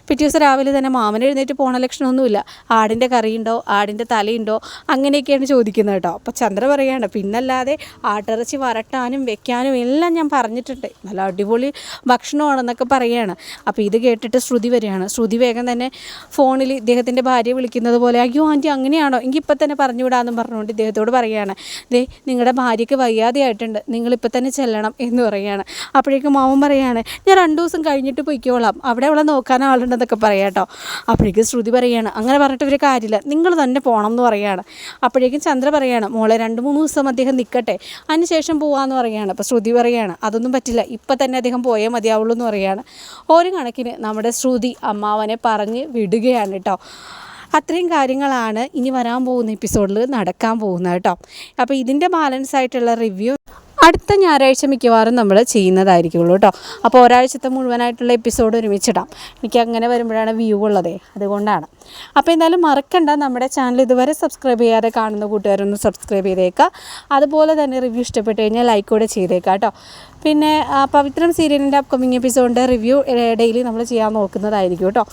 പിറ്റേ ദിവസം രാവിലെ തന്നെ മാമൻ എഴുന്നേറ്റ് പോണ ലക്ഷണമൊന്നുമില്ല. ആടിന്റെ കറിയുണ്ടോ? ആടിന്റെ തലയുണ്ടോ? അങ്ങനെയൊക്കെയാണ് ചോദിക്കുന്നത് കേട്ടോ. അപ്പോൾ ചന്ദ്ര പറയുകയാണ് പിന്നല്ലാതെ ആട്ടിറച്ചി വരട്ടാനും വെക്കാനും എല്ലാം ഞാൻ പറഞ്ഞിട്ടുണ്ട്. നല്ല അടിപൊളി ഭക്ഷണമാണെന്നൊക്കെ പറയുകയാണ് അപ്പോൾ ഇത് കേട്ടിട്ട് ശ്രുതി വരികയാണ്. ശ്രുതി വേഗം തന്നെ ഫോണിൽ ഇദ്ദേഹത്തിന്റെ ഭാര്യ വിളിക്കുന്നത് പോലെ അയ്യോ ആന്റി അങ്ങനെയാണോ? എങ്കിൽ ഇപ്പം തന്നെ പറഞ്ഞു വിടാമെന്നും പറഞ്ഞുകൊണ്ട് ഇദ്ദേഹത്തോട് പറയുകയാണ് ദേ നിങ്ങളുടെ ഭാര്യയ്ക്ക് വയ്യാതെയായിട്ടുണ്ട് നിങ്ങളിപ്പോൾ തന്നെ ചെല്ലണം എന്ന് പറയുകയാണ് അപ്പോഴേക്കും മാമൻ പറയുകയാണ് ഞാൻ രണ്ട് ദിവസം കഴിഞ്ഞിട്ട് പൊയ്ക്കോളാം. അവിടെ അവളെ നോക്കാൻ ആളുണ്ടെന്നൊക്കെ പറയാം കേട്ടോ. അപ്പോഴേക്കും ശ്രുതി പറയാണ് അങ്ങനെ പറഞ്ഞിട്ട് ഒരു കാര്യമില്ല. നിങ്ങൾ തന്നെ പോകണം എന്ന് പറയുകയാണ് അപ്പോഴേക്കും ചന്ദ്ര പറയാണ് മോളെ രണ്ട് മൂന്ന് ദിവസം അദ്ദേഹം നിൽക്കട്ടെ അതിനുശേഷം പോകാമെന്ന് പറയുകയാണ് അപ്പോൾ ശ്രുതി പറയാണ് അതൊന്നും പറ്റില്ല. ഇപ്പം തന്നെ അദ്ദേഹം പോയേ മതിയാവുള്ളൂ എന്ന് പറയുകയാണ് ഒരു കണക്കിന് നമ്മുടെ ശ്രുതി അമ്മാവനെ പറഞ്ഞ് വിടുകയാണ് കേട്ടോ. അത്രയും കാര്യങ്ങളാണ് ഇനി വരാൻ പോകുന്ന എപ്പിസോഡിൽ നടക്കാൻ പോകുന്നത് കേട്ടോ. അപ്പോൾ ഇതിന്റെ ബാലൻസ് ആയിട്ടുള്ള റിവ്യൂ അടുത്ത ഞായറാഴ്ച മിക്കവാറും നമ്മൾ ചെയ്യുന്നതായിരിക്കുള്ളൂ കേട്ടോ. അപ്പോൾ ഒരാഴ്ചത്തെ മുഴുവനായിട്ടുള്ള എപ്പിസോഡ് ഒരുമിച്ചിടാം. എനിക്ക് അങ്ങനെ വരുമ്പോഴാണ് വ്യൂ ഉള്ളതേ. അതുകൊണ്ടാണ്. അപ്പോൾ എന്തായാലും മറക്കണ്ട. നമ്മുടെ ചാനൽ ഇതുവരെ സബ്സ്ക്രൈബ് ചെയ്യാതെ കാണുന്ന കൂട്ടുകാരൊന്ന് സബ്സ്ക്രൈബ് ചെയ്തേക്കുക അതുപോലെ തന്നെ റിവ്യൂ ഇഷ്ടപ്പെട്ട് കഴിഞ്ഞാൽ ലൈക്ക് കൂടെ ചെയ്തേക്കുക കേട്ടോ. പിന്നെ പവിത്രം സീരിയലിന്റെ അപ്കമിങ് എപ്പിസോഡിന്റെ റിവ്യൂ ഡെയിലി നമ്മൾ ചെയ്യാൻ നോക്കുന്നതായിരിക്കും കേട്ടോ.